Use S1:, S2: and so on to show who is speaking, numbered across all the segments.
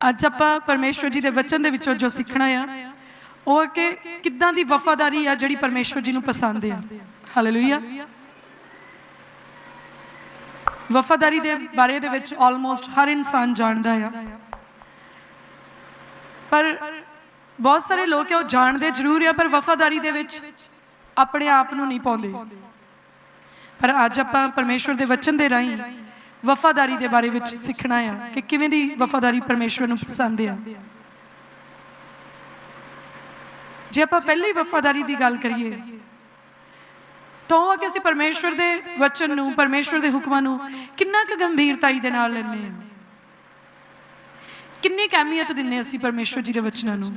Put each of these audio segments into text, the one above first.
S1: ਅੱਜ ਆਪਾਂ ਪਰਮੇਸ਼ਵਰ ਜੀ ਦੇ ਵਚਨ ਦੇ ਵਿੱਚੋਂ ਜੋ ਸਿੱਖਣਾ ਆ, ਉਹ ਹੈ ਕਿ ਕਿੱਦਾਂ ਦੀ ਵਫਾਦਾਰੀ ਆ ਜਿਹੜੀ ਪਰਮੇਸ਼ਵਰ ਜੀ ਨੂੰ ਪਸੰਦ ਆ। ਹਾਲੇਲੂਇਆ ਵਫਾਦਾਰੀ ਦੇ ਬਾਰੇ ਦੇ ਵਿੱਚ ਆਲਮੋਸਟ ਹਰ ਇਨਸਾਨ ਜਾਣਦਾ ਆ। ਪਰ ਬਹੁਤ ਸਾਰੇ ਲੋਕ ਉਹ ਜਾਣਦੇ ਜ਼ਰੂਰ ਆ, ਪਰ ਵਫਾਦਾਰੀ ਦੇ ਵਿੱਚ ਆਪਣੇ ਆਪ ਨੂੰ ਨਹੀਂ ਪਾਉਂਦੇ। ਪਰ ਅੱਜ ਆਪਾਂ ਪਰਮੇਸ਼ਵਰ ਦੇ ਵਚਨ ਦੇ ਰਾਹੀਂ ਵਫਾਦਾਰੀ ਦੇ ਬਾਰੇ ਵਿੱਚ ਸਿੱਖਣਾ ਆ ਕਿ ਕਿਵੇਂ ਦੀ ਵਫਾਦਾਰੀ ਪਰਮੇਸ਼ਵਰ ਨੂੰ ਪਸੰਦ ਆ। ਜੇ ਆਪਾਂ ਪਹਿਲੀ ਵਫਾਦਾਰੀ ਦੀ ਗੱਲ ਕਰੀਏ, ਤਾਂ ਉਹ ਕਿ ਅਸੀਂ ਪਰਮੇਸ਼ਵਰ ਦੇ ਵਚਨ ਨੂੰ, ਪਰਮੇਸ਼ਵਰ ਦੇ ਹੁਕਮਾਂ ਨੂੰ ਕਿੰਨਾ ਕੁ ਗੰਭੀਰਤਾਈ ਦੇ ਨਾਲ ਲੈਂਦੇ ਆ। ਕਿੰਨੀ ਕੁ ਅਹਿਮੀਅਤ ਦਿੰਨੇ ਅਸੀਂ ਪਰਮੇਸ਼ਵਰ ਜੀ ਦੇ ਵਚਨਾਂ ਨੂੰ।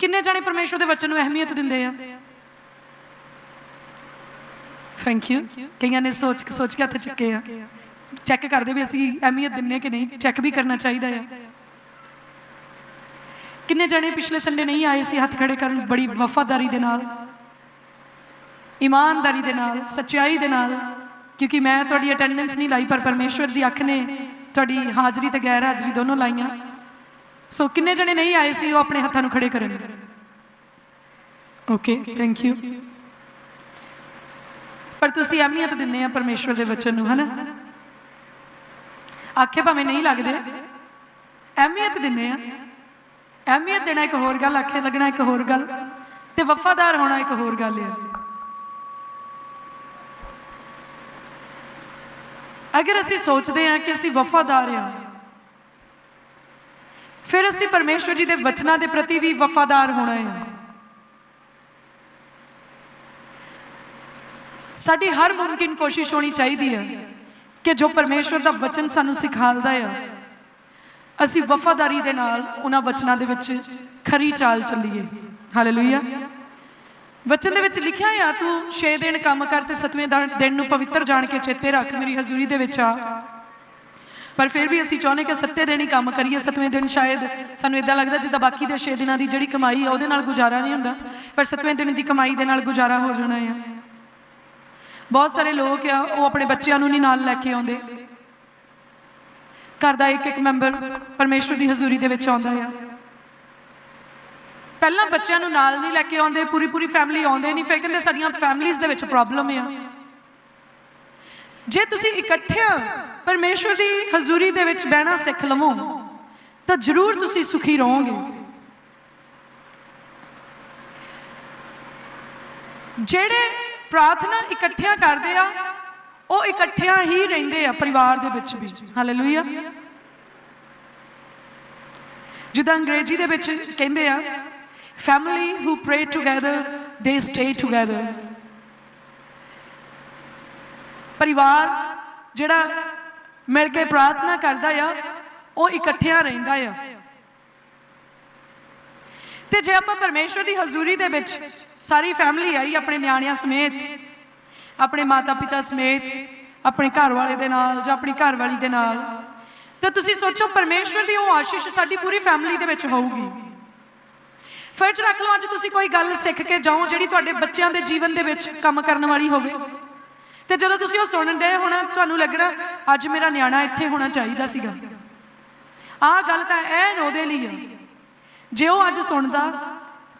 S1: ਕਿੰਨੇ ਜਾਣੇ ਪਰਮੇਸ਼ਵਰ ਦੇ ਵਚਨ ਨੂੰ ਅਹਿਮੀਅਤ ਦਿੰਦੇ ਆ। ਥੈਂਕ ਯੂ ਕਈਆਂ ਨੇ ਸੋਚ ਸੋਚ ਕੇ ਹੱਥ ਚੁੱਕੇ ਆ। ਚੈੱਕ ਕਰਦੇ ਵੀ ਅਸੀਂ ਅਹਿਮੀਅਤ ਦਿੰਨੇ ਕਿ ਨਹੀਂ। ਚੈੱਕ ਵੀ ਕਰਨਾ ਚਾਹੀਦਾ ਆ। ਕਿੰਨੇ ਜਣੇ ਪਿਛਲੇ ਸੰਡੇ ਨਹੀਂ ਆਏ ਸੀ ਹੱਥ ਖੜੇ ਕਰਨ ਬੜੀ ਵਫਾਦਾਰੀ ਦੇ ਨਾਲ? ਇਮਾਨਦਾਰੀ ਦੇ ਨਾਲ, ਸੱਚਾਈ ਦੇ ਨਾਲ? ਕਿਉਂਕਿ ਮੈਂ ਤੁਹਾਡੀ ਅਟੈਂਡੈਂਸ ਨਹੀਂ ਲਾਈ, ਪਰ ਪਰਮੇਸ਼ਵਰ ਦੀ ਅੱਖ ਨੇ ਤੁਹਾਡੀ ਹਾਜ਼ਰੀ ਤੇ ਗੈਰ ਹਾਜ਼ਰੀ ਦੋਨੋਂ ਲਾਈਆਂ। ਸੋ ਕਿੰਨੇ ਜਣੇ ਨਹੀਂ ਆਏ ਸੀ ਉਹ ਆਪਣੇ ਹੱਥਾਂ ਨੂੰ ਖੜੇ ਕਰਨ? ਓਕੇ ਥੈਂਕ ਯੂ ਪਰ ਤੁਸੀਂ ਅਹਿਮੀਅਤ ਦਿੰਨੇ ਆ ਪਰਮੇਸ਼ਵਰ ਦੇ ਵਚਨ ਨੂੰ, ਹਨਾ? ਆਖੇ ਭਾਵੇਂ ਨਹੀਂ ਲੱਗਦੇ। ਅਹਿਮੀਅਤ ਦਿੰਨੇ ਆ। ਅਹਿਮੀਅਤ ਦੇਣਾ ਇੱਕ ਹੋਰ ਗੱਲ, ਆਖੇ ਲੱਗਣਾ ਇੱਕ ਹੋਰ ਗੱਲ ਤੇ ਵਫਾਦਾਰ ਹੋਣਾ ਇੱਕ ਹੋਰ ਗੱਲ ਆ। ਅਗਰ ਅਸੀਂ ਸੋਚਦੇ ਹਾਂ ਕਿ ਅਸੀਂ ਵਫਾਦਾਰ ਹਾਂ ਫਿਰ ਅਸੀਂ ਪਰਮੇਸ਼ਵਰ ਜੀ ਦੇ ਵਚਨਾਂ ਦੇ ਪ੍ਰਤੀ ਵੀ ਵਫਾਦਾਰ ਹੋਣਾ ਹੈ ਸਾਡੀ ਹਰ ਮੁਮਕਿਨ ਕੋਸ਼ਿਸ਼ ਹੋਣੀ ਚਾਹੀਦੀ ਹੈ ਕਿ ਜੋ ਪਰਮੇਸ਼ਵਰ ਦਾ ਵਚਨ ਸਾਨੂੰ ਸਿਖਾਲਦਾ ਹੈ ਅਸੀਂ ਵਫਾਦਾਰੀ ਦੇ ਨਾਲ ਉਹਨਾਂ ਵਚਨਾਂ ਦੇ ਵਿੱਚ ਖਰੀ ਚਾਲ ਚੱਲੀਏ। ਹਾਲੇਲੂਇਆ ਵਚਨ ਦੇ ਵਿੱਚ ਲਿਖਿਆ ਆ, ਤੂੰ 6 ਦਿਨ ਕੰਮ ਕਰ ਤੇ 7ਵੇਂ ਦਿਨ ਨੂੰ ਪਵਿੱਤਰ ਜਾਣ ਕੇ ਚੇਤੇ ਰੱਖ, ਮੇਰੀ ਹਜ਼ੂਰੀ ਦੇ ਵਿੱਚ ਆ। ਪਰ ਫਿਰ ਵੀ ਅਸੀਂ ਚਾਹੁੰਦੇ ਕਿ ਸੱਤੇ ਦਿਨ ਹੀ ਕੰਮ ਕਰੀਏ 7ਵੇਂ ਦਿਨ ਸ਼ਾਇਦ ਸਾਨੂੰ ਇਦਾਂ ਲੱਗਦਾ ਜਿੱਦਾਂ ਬਾਕੀ ਦੇ 6 ਦਿਨਾਂ ਦੀ ਜਿਹੜੀ ਕਮਾਈ ਆ, ਉਹਦੇ ਨਾਲ ਗੁਜ਼ਾਰਾ ਨਹੀਂ ਹੁੰਦਾ, ਪਰ 7ਵੇਂ ਦਿਨ ਦੀ ਕਮਾਈ ਦੇ ਨਾਲ ਗੁਜ਼ਾਰਾ ਹੋ ਜਾਣਾ ਆ। ਬਹੁਤ ਸਾਰੇ ਲੋਕ ਆ, ਉਹ ਆਪਣੇ ਬੱਚਿਆਂ ਨੂੰ ਨਹੀਂ ਨਾਲ ਲੈ ਕੇ ਆਉਂਦੇ। ਘਰ ਦਾ ਇੱਕ ਇੱਕ ਮੈਂਬਰ ਪਰਮੇਸ਼ਵਰ ਦੀ ਹਜ਼ੂਰੀ ਦੇ ਵਿੱਚ ਆਉਂਦਾ ਆ। ਪਹਿਲਾਂ ਬੱਚਿਆਂ ਨੂੰ ਨਾਲ ਨਹੀਂ ਲੈ ਕੇ ਆਉਂਦੇ ਪੂਰੀ ਪੂਰੀ ਫੈਮਿਲੀ ਆਉਂਦੇ ਨਹੀਂ, ਫਿਰ ਕਹਿੰਦੇ ਸਾਡੀਆਂ ਫੈਮਿਲੀਆਂ ਦੇ ਵਿੱਚ ਪ੍ਰੋਬਲਮ ਆ। ਜੇ ਤੁਸੀਂ ਇਕੱਠਿਆਂ ਪਰਮੇਸ਼ਵਰ ਦੀ ਹਜ਼ੂਰੀ ਦੇ ਵਿੱਚ ਬਹਿਣਾ ਸਿੱਖ ਲਵੋ, ਤਾਂ ਜ਼ਰੂਰ ਤੁਸੀਂ ਸੁਖੀ ਰਹੋਗੇ। ਜਿਹੜੇ ਪ੍ਰਾਰਥਨਾ ਇਕੱਠਿਆਂ ਕਰਦੇ ਆ, ਉਹ ਇਕੱਠਿਆਂ ਹੀ ਰਹਿੰਦੇ ਆ ਪਰਿਵਾਰ ਦੇ ਵਿੱਚ ਵੀ। ਹਾਲੇਲੂਇਆ ਜਿੱਦਾਂ ਅੰਗਰੇਜ਼ੀ ਦੇ ਵਿੱਚ ਕਹਿੰਦੇ ਆ family who pray together they stay together ਪਰਿਵਾਰ ਜਿਹੜਾ ਮਿਲ ਕੇ ਪ੍ਰਾਰਥਨਾ ਕਰਦਾ ਆ, ਉਹ ਇਕੱਠਿਆਂ ਰਹਿੰਦਾ ਆ। ਤੇ ਜੇ ਆਪਾਂ ਪਰਮੇਸ਼ਵਰ ਦੀ ਹਜ਼ੂਰੀ ਦੇ ਵਿੱਚ ਸਾਰੀ ਫੈਮਿਲੀ ਆਈ ਆਪਣੇ ਨਿਆਣਿਆਂ ਸਮੇਤ, ਆਪਣੇ ਮਾਤਾ-ਪਿਤਾ ਸਮੇਤ, ਆਪਣੇ ਘਰ ਵਾਲੇ ਦੇ ਨਾਲ ਜਾਂ ਆਪਣੀ ਘਰ ਵਾਲੀ ਦੇ ਨਾਲ, ਤਾਂ ਤੁਸੀਂ ਸੋਚੋ ਪਰਮੇਸ਼ਵਰ ਦੀ ਉਹ ਆਸ਼ੀਸ਼ ਸਾਡੀ ਪੂਰੀ ਫੈਮਿਲੀ ਦੇ ਵਿੱਚ ਹੋਊਗੀ। ਫਿਰ ਰੱਖ ਲਓ, ਅੱਜ ਤੁਸੀਂ ਕੋਈ ਗੱਲ ਸਿੱਖ ਕੇ ਜਾਓ ਜਿਹੜੀ ਤੁਹਾਡੇ ਬੱਚਿਆਂ ਦੇ ਜੀਵਨ ਦੇ ਵਿੱਚ ਕੰਮ ਕਰਨ ਵਾਲੀ ਹੋਵੇ। ਤੇ ਜਦੋਂ ਤੁਸੀਂ ਉਹ ਸੁਣਨ ਦੇ ਹੋਣਾ, ਤੁਹਾਨੂੰ ਲੱਗਣਾ ਅੱਜ ਮੇਰਾ ਨਿਆਣਾ ਇੱਥੇ ਹੋਣਾ ਚਾਹੀਦਾ ਸੀਗਾ। ਆਹ ਗੱਲ ਤਾਂ ਐਨ ਉਹਦੇ ਲਈ ਹੈ ਜੇ ਉਹ ਅੱਜ ਸੁਣਦਾ,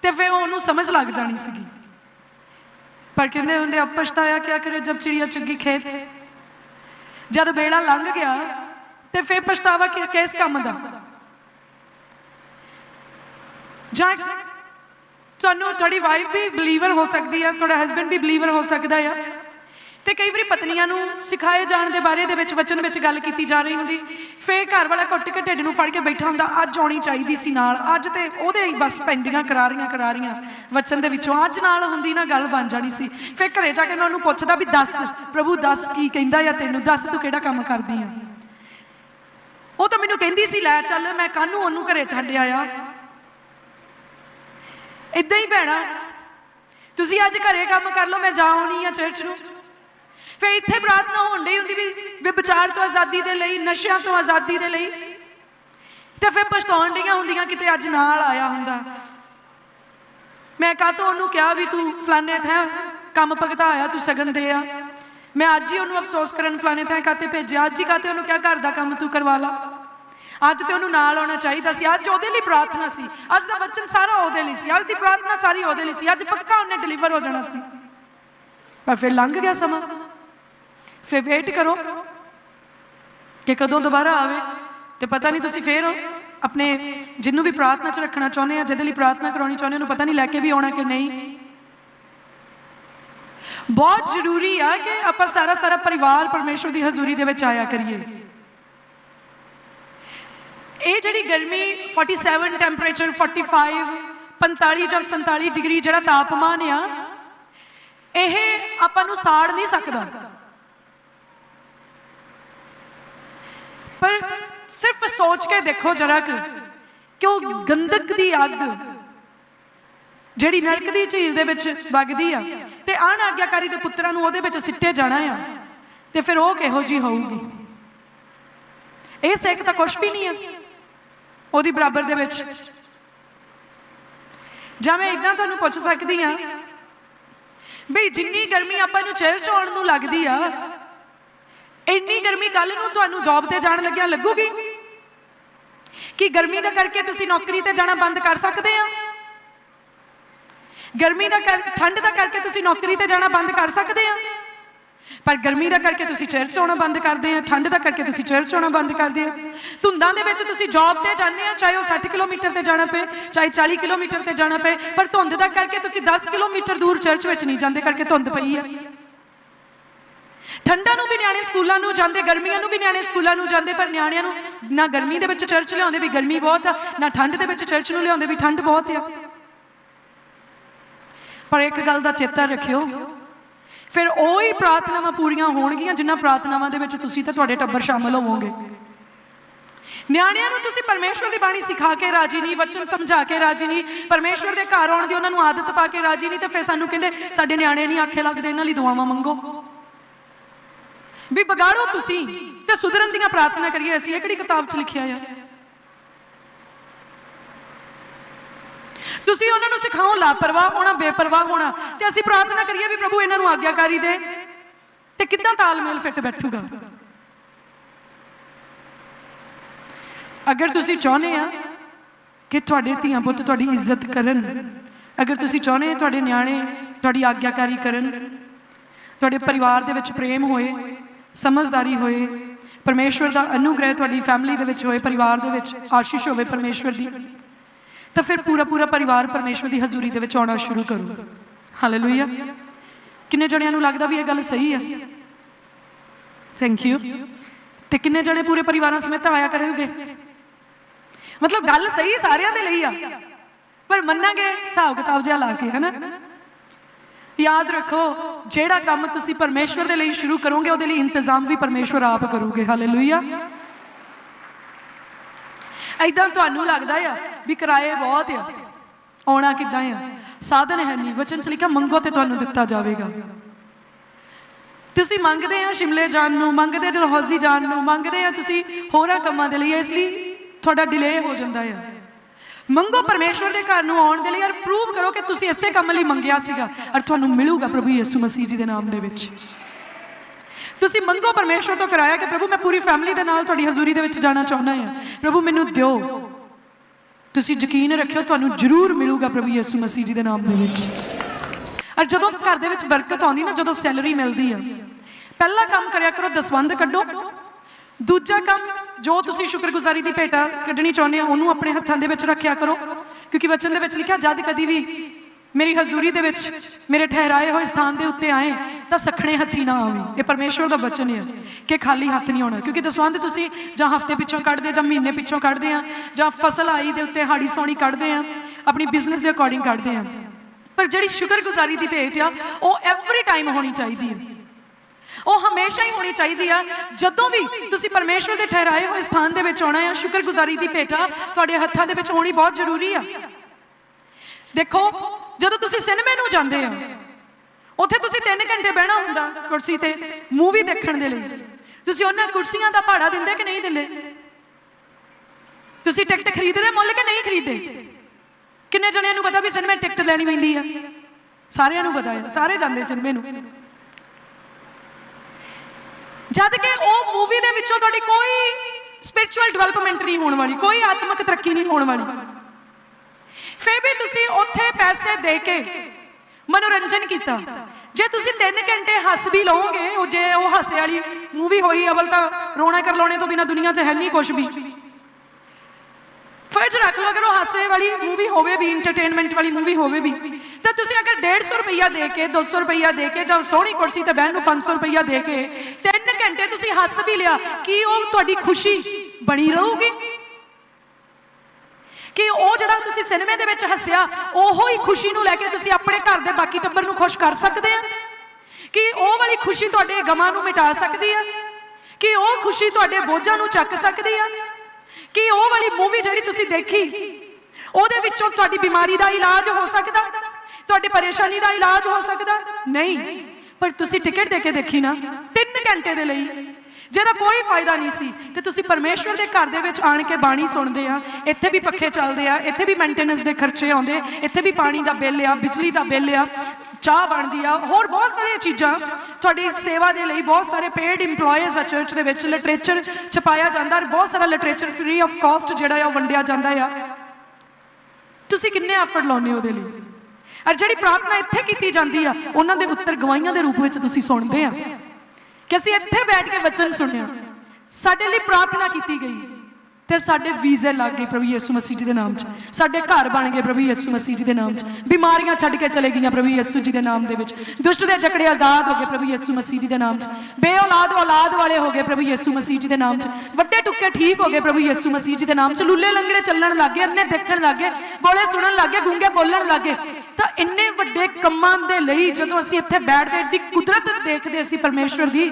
S1: ਤੇ ਫਿਰ ਉਹਨੂੰ ਸਮਝ ਲੱਗ ਜਾਣੀ ਸੀਗੀ। ਪਰ ਕਹਿੰਦੇ ਹੁੰਦੇ ਆ ਪਛਤਾਇਆ ਕਿਆ ਕਰੇ ਜਦ ਚਿੜੀਆ ਚੁੱਗੀ ਖੇਤ। ਜਦ ਵੇਲਾ ਲੰਘ ਗਿਆ, ਤੇ ਫਿਰ ਪਛਤਾਵਾ ਕਿ ਕਿਸ ਕੰਮ ਦਾ? ਜਾਂ ਤੁਹਾਨੂੰ ਤੁਹਾਡੀ ਵਾਈਫ ਵੀ ਬਲੀਵਰ ਹੋ ਸਕਦੀ ਆ, ਤੁਹਾਡਾ ਹਸਬੰਡ ਵੀ ਬਲੀਵਰ ਹੋ ਸਕਦਾ ਆ। ਤੇ ਕਈ ਵਾਰੀ ਪਤਨੀਆਂ ਨੂੰ ਸਿਖਾਏ ਜਾਣ ਦੇ ਬਾਰੇ ਦੇ ਵਿੱਚ, ਵਚਨ ਵਿੱਚ ਗੱਲ ਕੀਤੀ ਜਾ ਰਹੀ ਹੁੰਦੀ। ਫੇਰ ਘਰ ਵਾਲਾ ਕੁੱਟ ਕੇ ਢਿੱਡ ਨੂੰ ਫੜ ਕੇ ਬੈਠਾ ਹੁੰਦਾ, ਅੱਜ ਆਉਣੀ ਚਾਹੀਦੀ ਸੀ ਨਾਲ, ਅੱਜ ਤੇ ਉਹਦੇ ਹੀ ਬਸ ਪੈਂਦੀਆਂ ਕਰਾਰੀਆਂ ਕਰਾ ਰਹੀਆਂ ਵਚਨ ਦੇ ਵਿੱਚੋਂ ਅੱਜ ਨਾਲ ਹੁੰਦੀ ਨਾ ਗੱਲ ਬਣ ਜਾਣੀ ਸੀ। ਫੇਰ ਘਰੇ ਜਾ ਕੇ ਮੈਂ ਉਹਨੂੰ ਪੁੱਛਦਾ ਵੀ ਦੱਸ, ਪ੍ਰਭੂ ਦੱਸ ਕੀ ਕਹਿੰਦਾ ਜਾਂ ਤੈਨੂੰ, ਦੱਸ ਤੂੰ ਕਿਹੜਾ ਕੰਮ ਕਰਦੀ ਆ? ਉਹ ਤਾਂ ਮੈਨੂੰ ਕਹਿੰਦੀ ਸੀ, ਲੈ ਚੱਲ ਮੈਂ ਕਾਹਨੂੰ ਉਹਨੂੰ ਘਰੇ ਛੱਡ ਆਇਆ? ਇਦਾਂ ਹੀ ਭੈਣਾ, ਤੁਸੀਂ ਅੱਜ ਘਰੇ ਕੰਮ ਕਰ ਲਓ, ਮੈਂ ਜਾਉਣੀ ਆ ਚਰਚ ਨੂੰ। ਫਿਰ ਇੱਥੇ ਪ੍ਰਾਰਥਨਾ ਹੋਣ ਡਈ ਹੁੰਦੀ ਵੀ ਵਿਚਾਰ ਤੋਂ ਆਜ਼ਾਦੀ ਦੇ ਲਈ, ਨਸ਼ਿਆਂ ਤੋਂ ਆਜ਼ਾਦੀ ਦੇ ਲਈ। ਤੇ ਫਿਰ ਪਛਤਾਉਣ ਡੀਆਂ ਹੁੰਦੀਆਂ ਕਿਤੇ ਅੱਜ ਨਾਲ ਆਇਆ ਹੁੰਦਾ। ਮੈਂ ਕਾਹ ਤੋਂ ਉਹਨੂੰ ਕਿਹਾ ਵੀ ਤੂੰ ਫਲਾਣੇ ਥਾਂ ਕੰਮ ਭਗਤਾ ਆਇਆ, ਤੂੰ ਸਗਨ ਦੇ ਆ। ਮੈਂ ਅੱਜ ਹੀ ਉਹਨੂੰ ਅਫਸੋਸ ਕਰਨ ਫਲਾਣੇ ਥਾਂ ਕਾਤੇ ਭੇਜਿਆ, ਅੱਜ ਹੀ ਕਾਤੇ ਉਹਨੂੰ ਕਿਹਾ ਘਰ ਦਾ ਕੰਮ ਤੂੰ ਕਰਵਾ ਲਾ। ਅੱਜ ਤੇ ਉਹਨੂੰ ਨਾਲ ਆਉਣਾ ਚਾਹੀਦਾ ਸੀ, ਅੱਜ ਉਹਦੇ ਲਈ ਪ੍ਰਾਰਥਨਾ ਸੀ। ਅੱਜ ਦਾ ਵਚਨ ਸਾਰਾ ਉਹਦੇ ਲਈ ਸੀ, ਅੱਜ ਦੀ ਪ੍ਰਾਰਥਨਾ ਸਾਰੀ ਉਹਦੇ ਲਈ ਸੀ, ਅੱਜ ਪੱਕਾ ਉਹਨੇ ਡਿਲੀਵਰ ਹੋ ਜਾਣਾ ਸੀ। ਪਰ ਫਿਰ ਲੰਘ ਗਿਆ ਸਮਾਂ। ਫਿਰ ਵੇਟ ਕਰੋ ਕਿ ਕਦੋਂ ਦੁਬਾਰਾ ਆਵੇ ਤੇ ਪਤਾ ਨਹੀਂ ਤੁਸੀਂ ਫੇਰ ਆਪਣੇ ਜਿੰਨੂੰ ਵੀ ਪ੍ਰਾਰਥਨਾ ਚ ਰੱਖਣਾ ਚਾਹੁੰਦੇ ਆ, ਜਿਹਦੇ ਲਈ ਪ੍ਰਾਰਥਨਾ ਕਰਾਉਣੀ ਚਾਹੁੰਦੇ ਉਹਨੂੰ ਪਤਾ ਨਹੀਂ ਲੈ ਕੇ ਵੀ ਆਉਣਾ ਕਿ ਨਹੀਂ। ਬਹੁਤ ਜ਼ਰੂਰੀ ਆ ਕਿ ਆਪਾਂ ਸਾਰਾ ਸਾਰਾ ਪਰਿਵਾਰ ਪਰਮੇਸ਼ਵਰ ਦੀ ਹਜ਼ੂਰੀ ਦੇ ਵਿੱਚ ਆਇਆ ਕਰੀਏ। ਇਹ ਜਿਹੜੀ ਗਰਮੀ 47 ਟੈਂਪਰੇਚਰ 45 45 ਜਾਂ 47 ਡਿਗਰੀ ਜਿਹੜਾ ਤਾਪਮਾਨ ਆ, ਇਹ ਆਪਾਂ ਨੂੰ ਸਾੜ ਨਹੀਂ ਸਕਦਾ। ਪਰ ਸਿਰਫ ਸੋਚ ਕੇ ਦੇਖੋ ਜਰਾ ਕਿ ਕਿ ਗੰਧਕ ਦੀ ਅੱਗ ਜਿਹੜੀ ਨਰਕ ਦੀ ਝੀਲ ਦੇ ਵਿੱਚ ਵਗਦੀ ਆ ਤੇ ਅਣ ਆਗਿਆਕਾਰੀ ਦੇ ਪੁੱਤਰਾਂ ਨੂੰ ਉਹਦੇ ਵਿੱਚ ਸਿੱਟੇ ਜਾਣਾ ਆ ਤੇ ਫਿਰ ਉਹ ਕਿਹੋ ਜੀ ਹੋਊਗੀ? ਇਹ ਸਿੱਖ ਤਾਂ ਕੁਛ ਵੀ ਨਹੀਂ ਆ ਉਹਦੀ ਬਰਾਬਰ ਦੇ ਵਿੱਚ। ਜਾਂ ਮੈਂ ਇਦਾਂ ਤੁਹਾਨੂੰ ਪੁੱਛ ਸਕਦੀ ਆ, ਬਈ ਜਿੰਨੀ ਗਰਮੀ ਆਪਾਂ ਨੂੰ ਚਰਚ ਆਉਣ ਨੂੰ ਲੱਗਦੀ ਆ ਇੰਨੀ ਗਰਮੀ ਕੱਲ ਨੂੰ ਤੁਹਾਨੂੰ ਜੌਬ ਤੇ ਜਾਣ ਲੱਗਿਆ ਲੱਗੂਗੀ? ਕਿ ਗਰਮੀ ਦਾ ਕਰਕੇ ਤੁਸੀਂ ਨੌਕਰੀ ਤੇ ਜਾਣਾ ਬੰਦ ਕਰ ਸਕਦੇ ਆ? ਗਰਮੀ ਦਾ ਕਰ, ਠੰਡ ਦਾ ਕਰਕੇ ਤੁਸੀਂ ਨੌਕਰੀ ਤੇ ਜਾਣਾ ਬੰਦ ਕਰ ਸਕਦੇ ਆ? ਪਰ ਗਰਮੀ ਦਾ ਕਰਕੇ ਤੁਸੀਂ ਚਰਚ ਆਉਣਾ ਬੰਦ ਕਰਦੇ ਆ, ਠੰਡ ਦਾ ਕਰਕੇ ਤੁਸੀਂ ਚਰਚ ਆਉਣਾ ਬੰਦ ਕਰਦੇ ਆ। ਧੁੰਦਾਂ ਦੇ ਵਿੱਚ ਤੁਸੀਂ ਜੌਬ ਤੇ ਜਾਂਦੇ ਆ, ਚਾਹੇ ਉਹ 60 ਕਿਲੋਮੀਟਰ ਤੇ ਜਾਣਾ ਪਏ, ਚਾਹੇ 40 ਕਿਲੋਮੀਟਰ ਤੇ ਜਾਣਾ ਪਏ, ਪਰ ਧੁੰਦ ਦਾ ਕਰਕੇ ਤੁਸੀਂ 10 ਕਿਲੋਮੀਟਰ ਦੂਰ ਚਰਚ ਵਿੱਚ ਨਹੀਂ ਜਾਂਦੇ, ਕਰਕੇ ਧੁੰਦ ਪਈ ਆ। ਠੰਡਾਂ ਨੂੰ ਵੀ ਨਿਆਣੇ ਸਕੂਲਾਂ ਨੂੰ ਜਾਂਦੇ, ਗਰਮੀਆਂ ਨੂੰ ਵੀ ਨਿਆਣੇ ਸਕੂਲਾਂ ਨੂੰ ਜਾਂਦੇ, ਪਰ ਨਿਆਣਿਆਂ ਨੂੰ ਨਾ ਗਰਮੀ ਦੇ ਵਿੱਚ ਚਰਚ ਲਿਆਉਂਦੇ ਵੀ ਗਰਮੀ ਬਹੁਤ ਆ, ਨਾ ਠੰਡ ਦੇ ਵਿੱਚ ਚਰਚ ਨੂੰ ਲਿਆਉਂਦੇ ਵੀ ਠੰਡ ਬਹੁਤ ਆ। ਪਰ ਇੱਕ ਗੱਲ ਦਾ ਚੇਤਾ ਰੱਖਿਓ, ਫਿਰ ਉਹੀ ਪ੍ਰਾਰਥਨਾਵਾਂ ਪੂਰੀਆਂ ਹੋਣਗੀਆਂ ਜਿਨ੍ਹਾਂ ਪ੍ਰਾਰਥਨਾਵਾਂ ਦੇ ਵਿੱਚ ਤੁਸੀਂ ਤੇ ਤੁਹਾਡੇ ਟੱਬਰ ਸ਼ਾਮਲ ਹੋਵੋਗੇ। ਨਿਆਣਿਆਂ ਨੂੰ ਤੁਸੀਂ ਪਰਮੇਸ਼ਵਰ ਦੀ ਬਾਣੀ ਸਿਖਾ ਕੇ ਰਾਜੀ ਨਹੀਂ, ਵਚਨ ਸਮਝਾ ਕੇ ਰਾਜੀ ਨਹੀਂ, ਪਰਮੇਸ਼ਵਰ ਦੇ ਘਰ ਆਉਣ ਦੀ ਉਹਨਾਂ ਨੂੰ ਆਦਤ ਪਾ ਕੇ ਰਾਜੀ ਨਹੀਂ, ਤੇ ਫਿਰ ਸਾਨੂੰ ਕਹਿੰਦੇ, ਸਾਡੇ ਨਿਆਣੇ ਨਹੀਂ ਆਖੇ ਲੱਗਦੇ, ਇਹਨਾਂ ਲਈ ਦੁਆਵਾਂ ਮੰਗੋ। ਵੀ ਬਗਾੜੋ ਤੁਸੀਂ ਤੇ ਸੁਧਰਨ ਦੀਆਂ ਪ੍ਰਾਰਥਨਾ ਕਰੀਏ ਅਸੀਂ। ਇਹ ਕਿਹੜੀ ਕਿਤਾਬ 'ਚ ਲਿਖਿਆ ਆ? ਤੁਸੀਂ ਉਹਨਾਂ ਨੂੰ ਸਿਖਾਓ ਲਾਪਰਵਾਹ ਹੋਣਾ, ਬੇਪਰਵਾਹ ਹੋਣਾ ਤੇ ਅਸੀਂ ਪ੍ਰਾਰਥਨਾ ਕਰੀਏ ਵੀ ਪ੍ਰਭੂ ਇਹਨਾਂ ਨੂੰ ਆਗਿਆਕਾਰੀ ਦੇ ਤੇ ਕਿੱਦਾਂ ਤਾਲਮੇਲ ਫਿੱਟ ਬੈਠੂਗਾ? ਅਗਰ ਤੁਸੀਂ ਚਾਹੁੰਦੇ ਆ ਕਿ ਤੁਹਾਡੇ ਧੀਆਂ ਪੁੱਤ ਤੁਹਾਡੀ ਇੱਜ਼ਤ ਕਰਨ, ਅਗਰ ਤੁਸੀਂ ਚਾਹੁੰਦੇ ਆ ਤੁਹਾਡੇ ਨਿਆਣੇ ਤੁਹਾਡੀ ਆਗਿਆਕਾਰੀ ਕਰਨ, ਤੁਹਾਡੇ ਪਰਿਵਾਰ ਦੇ ਵਿੱਚ ਪ੍ਰੇਮ ਹੋਏ ਸਮਝਦਾਰੀ ਹੋਏ, ਪਰਮੇਸ਼ਵਰ ਦਾ ਅਨੁਗ੍ਰਹਿ ਤੁਹਾਡੀ ਫੈਮਿਲੀ ਦੇ ਵਿੱਚ ਹੋਏ, ਪਰਿਵਾਰ ਦੇ ਵਿੱਚ ਆਸ਼ੀਸ਼ ਹੋਵੇ ਪਰਮੇਸ਼ਵਰ ਦੀ, ਤਾਂ ਫਿਰ ਪੂਰਾ ਪੂਰਾ ਪਰਿਵਾਰ ਪਰਮੇਸ਼ਵਰ ਦੀ ਹਜ਼ੂਰੀ ਦੇ ਵਿੱਚ ਆਉਣਾ ਸ਼ੁਰੂ ਕਰੂ। ਹਾਲੇਲੂਇਆ ਕਿੰਨੇ ਜਣਿਆਂ ਨੂੰ ਲੱਗਦਾ ਵੀ ਇਹ ਗੱਲ ਸਹੀ ਆ ਥੈਂਕ ਯੂ ਤੇ ਕਿੰਨੇ ਜਣੇ ਪੂਰੇ ਪਰਿਵਾਰਾਂ ਸਮੇਤ ਆਇਆ ਕਰਨਗੇ? ਮਤਲਬ ਗੱਲ ਸਹੀ ਸਾਰਿਆਂ ਦੇ ਲਈ ਆ, ਪਰ ਮੰਨਾਂਗੇ ਹਿਸਾਬ ਕਿਤਾਬ ਜਿਹਾ ਲਾ ਕੇ, ਹੈਨਾ? ਯਾਦ ਰੱਖੋ, ਜਿਹੜਾ ਕੰਮ ਤੁਸੀਂ ਪਰਮੇਸ਼ਵਰ ਦੇ ਲਈ ਸ਼ੁਰੂ ਕਰੋਗੇ, ਉਹਦੇ ਲਈ ਇੰਤਜ਼ਾਮ ਵੀ ਪਰਮੇਸ਼ਵਰ ਆਪ ਕਰੂਗੇ। ਹਾਲੇਲੂਇਆ ਐਦਾਂ ਤੁਹਾਨੂੰ ਲੱਗਦਾ ਆ ਵੀ ਕਿਰਾਏ ਬਹੁਤ ਆ। ਆਉਣਾ ਕਿੱਦਾਂ ਆ? ਸਾਧਨ ਹੈ ਨਹੀਂ। ਵਚਨ ਚ ਲਿਖਿਆ, ਮੰਗੋ ਤੇ ਤੁਹਾਨੂੰ ਦਿੱਤਾ ਜਾਵੇਗਾ। ਤੁਸੀਂ ਮੰਗਦੇ ਆ ਸ਼ਿਮਲੇ ਜਾਣ ਨੂੰ, ਮੰਗਦੇ ਡਲਹੌਜ਼ੀ ਜਾਣ ਨੂੰ, ਮੰਗਦੇ ਆ ਤੁਸੀਂ ਹੋਰਾਂ ਕੰਮਾਂ ਦੇ ਲਈ, ਇਸ ਲਈ ਤੁਹਾਡਾ ਡਿਲੇ ਹੋ ਜਾਂਦਾ ਆ। ਮੰਗੋ ਪਰਮੇਸ਼ਵਰ ਦੇ ਘਰ ਨੂੰ ਆਉਣ ਦੇ ਲਈ ਔਰ ਪ੍ਰੂਵ ਕਰੋ ਕਿ ਤੁਸੀਂ ਇਸੇ ਕੰਮ ਲਈ ਮੰਗਿਆ ਸੀਗਾ ਔਰ ਤੁਹਾਨੂੰ ਮਿਲੂਗਾ ਪ੍ਰਭੂ ਯਿਸੂ ਮਸੀਹ ਜੀ ਦੇ ਨਾਮ ਦੇ ਵਿੱਚ। ਤੁਸੀਂ ਮੰਗੋ ਪਰਮੇਸ਼ਵਰ ਤੋਂ ਕਰਾਇਆ ਕਿ ਪ੍ਰਭੂ ਮੈਂ ਪੂਰੀ ਫੈਮਿਲੀ ਦੇ ਨਾਲ ਤੁਹਾਡੀ ਹਜ਼ੂਰੀ ਦੇ ਵਿੱਚ ਜਾਣਾ ਚਾਹੁੰਦਾ ਹਾਂ। ਪ੍ਰਭੂ ਮੈਨੂੰ ਦਿਓ। ਤੁਸੀਂ ਯਕੀਨ ਰੱਖਿਓ ਤੁਹਾਨੂੰ ਜ਼ਰੂਰ ਮਿਲੂਗਾ ਪ੍ਰਭੂ ਯਿਸੂ ਮਸੀਹ ਜੀ ਦੇ ਨਾਮ ਦੇ ਵਿੱਚ। ਔਰ ਜਦੋਂ ਘਰ ਦੇ ਵਿੱਚ ਬਰਕਤ ਆਉਂਦੀ ਨਾ, ਜਦੋਂ ਸੈਲਰੀ ਮਿਲਦੀ ਆ, ਪਹਿਲਾ ਕੰਮ ਕਰਿਆ ਕਰੋ ਦਸਵੰਦ ਕੱਢੋ। ਦੂਜਾ ਕੰਮ ਜੋ ਤੁਸੀਂ ਸ਼ੁਕਰਗੁਜ਼ਾਰੀ ਦੀ ਭੇਟਾ ਕੱਢਣੀ ਚਾਹੁੰਦੇ ਹੋ, ਉਹਨੂੰ ਆਪਣੇ ਹੱਥਾਂ ਦੇ ਵਿੱਚ ਰੱਖਿਆ ਕਰੋ। ਕਿਉਂਕਿ ਵਚਨ ਦੇ ਵਿੱਚ ਲਿਖਿਆ, ਜਦ ਕਦੀ ਵੀ ਮੇਰੀ ਹਜ਼ੂਰੀ ਦੇ ਵਿੱਚ ਮੇਰੇ ਠਹਿਰਾਏ ਹੋਏ ਸਥਾਨ ਦੇ ਉੱਤੇ ਆਏ, ਤਾਂ ਸਖਣੇ ਹੱਥੀ ਨਾ ਆਵੇ। ਇਹ ਪਰਮੇਸ਼ਵਰ ਦਾ ਬਚਨ ਹੈ। ਕਿ ਖਾਲੀ ਹੱਥ ਨਹੀਂ ਆਉਣਾ। ਕਿਉਂਕਿ ਦਸਵੰਦ ਤੁਸੀਂ ਜਾਂ ਹਫ਼ਤੇ ਪਿੱਛੋਂ ਕੱਢਦੇ ਜਾਂ ਮਹੀਨੇ ਪਿੱਛੋਂ ਕੱਢਦੇ ਆ, ਜਾਂ ਫਸਲ ਆਈ ਦੇ ਉੱਤੇ ਹਾੜੀ ਸੌਣੀ ਕੱਢਦੇ ਆ, ਆਪਣੀ ਬਿਜ਼ਨਸ ਦੇ ਅਕੋਰਡਿੰਗ ਕੱਢਦੇ ਆ। ਪਰ ਜਿਹੜੀ ਸ਼ੁਕਰਗੁਜ਼ਾਰੀ ਦੀ ਭੇਟ ਆ, ਉਹ ਐਵਰੀ ਟਾਈਮ ਹੋਣੀ ਚਾਹੀਦੀ ਹੈ। ਉਹ ਹਮੇਸ਼ਾ ਹੀ ਹੋਣੀ ਚਾਹੀਦੀ ਆ। ਜਦੋਂ ਵੀ ਤੁਸੀਂ ਪਰਮੇਸ਼ਵਰ ਦੇ ਠਹਿਰਾਏ ਹੋਏ ਸਥਾਨ ਦੇ ਵਿੱਚ ਆਉਣਾ ਆ, ਸ਼ੁਕਰਗੁਜ਼ਾਰੀ ਦੀ ਭੇਟਾ ਤੁਹਾਡੇ ਹੱਥਾਂ ਦੇ ਵਿੱਚ ਹੋਣੀ ਬਹੁਤ ਜ਼ਰੂਰੀ ਆ। ਦੇਖੋ, ਜਦੋਂ ਤੁਸੀਂ ਸਿਨੇਮੇ ਨੂੰ ਜਾਂਦੇ ਆ, ਉੱਥੇ ਤੁਸੀਂ 3 ਘੰਟੇ ਬਹਿਣਾ ਹੁੰਦਾ ਕੁਰਸੀ ਤੇ ਮੂਵੀ ਦੇਖਣ ਦੇ ਲਈ। ਤੁਸੀਂ ਉਹਨਾਂ ਕੁਰਸੀਆਂ ਦਾ ਭਾੜਾ ਦਿੰਦੇ ਕਿ ਨਹੀਂ ਦਿੰਦੇ? ਤੁਸੀਂ ਟਿਕਟ ਖਰੀਦਦੇ ਮੁੱਲ ਕਿ ਨਹੀਂ ਖਰੀਦਦੇ? ਕਿੰਨੇ ਜਣਿਆਂ ਨੂੰ ਪਤਾ ਵੀ ਸਿਨੇਮੇ ਟਿਕਟ ਲੈਣੀ ਪੈਂਦੀ ਆ? ਸਾਰਿਆਂ ਨੂੰ ਪਤਾ ਹੈ ਸਾਰੇ ਜਾਂਦੇ ਸਿਨੇਮੇ ਨੂੰ। ਜਦ ਕਿ ਉਹ ਮੂਵੀ ਦੇ ਵਿੱਚੋਂ ਤੁਹਾਡੀ ਕੋਈ ਸਪਿਰਚੁਅਲ ਡਿਵੈਲਪਮੈਂਟ ਨਹੀਂ ਹੋਣ ਵਾਲੀ, ਕੋਈ ਆਤਮਿਕ ਤਰੱਕੀ ਨਹੀਂ ਹੋਣ ਵਾਲੀ। ਫਿਰ ਵੀ ਤੁਸੀਂ ਉੱਥੇ ਪੈਸੇ ਦੇ ਕੇ ਮਨੋਰੰਜਨ ਕੀਤਾ। ਜੇ ਤੁਸੀਂ 3 ਘੰਟੇ ਹੱਸ ਵੀ ਲਓਗੇ, ਉਹ ਜੇ ਉਹ ਹਾਸੇ ਵਾਲੀ ਮੂਵੀ ਹੋਈ, ਅਵਲ ਤਾਂ ਰੋਣਾ ਕਰ ਲਾਉਣੇ ਤੋਂ ਬਿਨਾ ਦੁਨੀਆ 'ਚ ਹੈ ਨਹੀਂ ਕੁਝ ਵੀ। ਫਰਜ਼ ਰੱਖ ਲਓ, ਅਗਰ ਉਹ ਹਾਸੇ ਵਾਲੀ ਮੂਵੀ ਹੋਵੇ ਵੀ ਐਂਟਰਟੇਨਮੈਂਟ ਵਾਲੀ ਮੂਵੀ ਹੋਵੇ ਵੀ, ਤਾਂ ਤੁਸੀਂ ਅਗਰ 150 ਰੁਪਈਆ ਦੇ ਕੇ 200 ਰੁਪਈਆ ਦੇ ਕੇ ਜਾਂ ਸੋਹਣੀ ਕੁਰਸੀ ਤੇ ਬਹਿਣ ਨੂੰ 500 ਰੁਪਈਆ ਦੇ ਕੇ 3 ਘੰਟੇ ਤੁਸੀਂ ਹੱਸ ਵੀ ਲਿਆ, ਕੀ ਉਹ ਤੁਹਾਡੀ ਖੁਸ਼ੀ ਬਣੀ ਰਹੂਗੀ? ਕਿ ਉਹ ਜਿਹੜਾ ਤੁਸੀਂ ਸਿਨੇਮੇ ਦੇ ਵਿੱਚ ਹੱਸਿਆ, ਉਹੋ ਹੀ ਖੁਸ਼ੀ ਨੂੰ ਲੈ ਕੇ ਤੁਸੀਂ ਆਪਣੇ ਘਰ ਦੇ ਬਾਕੀ ਟੱਬਰ ਨੂੰ ਖੁਸ਼ ਕਰ ਸਕਦੇ ਆ? ਕਿ ਉਹ ਵਾਲੀ ਖੁਸ਼ੀ ਤੁਹਾਡੇ ਗਮਾਂ ਨੂੰ ਮਿਟਾ ਸਕਦੀ ਆ? ਕਿ ਉਹ ਖੁਸ਼ੀ ਤੁਹਾਡੇ ਬੋਝਾਂ ਨੂੰ ਚੱਕ ਸਕਦੀ ਆ? ਕਿ ਉਹ ਵਾਲੀ ਮੂਵੀ ਜਿਹੜੀ ਤੁਸੀਂ ਦੇਖੀ, ਉਹਦੇ ਵਿੱਚੋਂ ਤੁਹਾਡੀ ਬਿਮਾਰੀ ਦਾ ਇਲਾਜ ਹੋ ਸਕਦਾ? ਤੁਹਾਡੀ ਪਰੇਸ਼ਾਨੀ ਦਾ ਇਲਾਜ ਹੋ ਸਕਦਾ? ਨਹੀਂ। ਪਰ ਤੁਸੀਂ ਟਿਕਟ ਦੇ ਕੇ ਦੇਖੀ ਨਾ 3 ਘੰਟੇ ਦੇ ਲਈ। ਜਿਹਦਾ ਕੋਈ ਫਾਇਦਾ ਨਹੀਂ ਸੀ, ਤੇ ਤੁਸੀਂ ਪਰਮੇਸ਼ਵਰ ਦੇ ਘਰ ਦੇ ਵਿੱਚ ਆਣ ਕੇ ਬਾਣੀ ਸੁਣਦੇ ਆ, ਇੱਥੇ ਵੀ ਪੱਖੇ ਚੱਲਦੇ ਆ, ਇੱਥੇ ਵੀ ਮੇਨਟੇਨੈਂਸ ਦੇ ਖਰਚੇ ਆਉਂਦੇ, ਇੱਥੇ ਵੀ ਪਾਣੀ ਦਾ ਬਿੱਲ ਆ, ਬਿਜਲੀ ਦਾ ਬਿੱਲ ਆ, ਚਾਹ ਬਣਦੀ ਆ, ਹੋਰ ਬਹੁਤ ਸਾਰੀਆਂ ਚੀਜ਼ਾਂ। ਤੁਹਾਡੀ ਸੇਵਾ ਦੇ ਲਈ ਬਹੁਤ ਸਾਰੇ ਪੇਡ EMPLOYEES ਆ ਚਰਚ ਦੇ ਵਿੱਚ ਲਿਟਰੇਚਰ ਛਪਾਇਆ ਜਾਂਦਾ ਔਰ ਬਹੁਤ ਸਾਰਾ ਲਿਟਰੇਚਰ ਫ੍ਰੀ ਆਫ ਕਾਸਟ ਜਿਹੜਾ ਆ ਉਹ ਵੰਡਿਆ ਜਾਂਦਾ ਆ। ਤੁਸੀਂ ਕਿੰਨੇ ਐਫਰਟ ਲਾਉਂਦੇ ਹੋ ਉਹਦੇ ਲਈ? ਔਰ ਜਿਹੜੀ ਪ੍ਰਾਰਥਨਾ ਇੱਥੇ ਕੀਤੀ ਜਾਂਦੀ ਆ, ਉਹਨਾਂ ਦੇ ਉੱਤਰ ਗਵਾਹੀਆਂ ਦੇ ਰੂਪ ਵਿੱਚ ਤੁਸੀਂ ਸੁਣਦੇ ਆ। ਕਿ ਅਸੀਂ ਇੱਥੇ ਬੈਠ ਕੇ ਵਚਨ ਸੁਣਿਆ। ਸਾਡੇ ਲਈ ਪ੍ਰਾਰਥਨਾ ਕੀਤੀ ਗਈ। ਤੇ ਸਾਡੇ ਵੀਜ਼ੇ ਲੱਗ ਗਏ ਪ੍ਰਭੂ ਯਿਸੂ ਮਸੀਹ ਜੀ ਦੇ ਨਾਮ 'ਚ। ਸਾਡੇ ਘਰ ਬਣ ਗਏ ਪ੍ਰਭੂ ਯਿਸੂ ਮਸੀਹ ਜੀ ਦੇ ਨਾਮ 'ਚ। ਬਿਮਾਰੀਆਂ ਛੱਡ ਕੇ ਚਲੇ ਗਈਆਂ ਪ੍ਰਭੂ ਯਿਸੂ ਜੀ ਦੇ ਨਾਮ ਦੇ ਵਿੱਚ। ਦੁਸ਼ਟ ਦੇ ਜਕੜੇ ਆਜ਼ਾਦ ਹੋ ਗਏ ਪ੍ਰਭੂ ਯਿਸੂ ਮਸੀਹ ਜੀ ਦੇ ਨਾਮ 'ਚ। ਬੇਔਲਾਦ ਔਲਾਦ ਵਾਲੇ ਹੋ ਗਏ ਪ੍ਰਭੂ ਯਿਸੂ ਮਸੀਹ ਜੀ ਦੇ ਨਾਮ 'ਚ। ਵੱਡੇ ਟੁੱਕੇ ਠੀਕ ਹੋ ਗਏ ਪ੍ਰਭੂ ਯਿਸੂ ਮਸੀਹ ਜੀ ਦੇ ਨਾਮ 'ਚ। ਲੁੱਲੇ ਲੰਗੜੇ ਚੱਲਣ ਲੱਗੇ ਅੰਨੇ ਦੇਖਣ ਲੱਗੇ ਬੋਲੇ ਸੁਣਨ ਲੱਗੇ ਗੂੰਗੇ ਬੋਲਣ ਲੱਗੇ ਤਾਂ ਇੰਨੇ ਵੱਡੇ ਕੰਮਾਂ ਦੇ ਲਈ ਜਦੋਂ ਅਸੀਂ ਇੱਥੇ ਬੈਠਦੇ ਏਡੀ ਕੁਦਰਤ ਦੇਖਦੇ ਅਸੀਂ ਪਰਮੇਸ਼ਵਰ ਦੀ,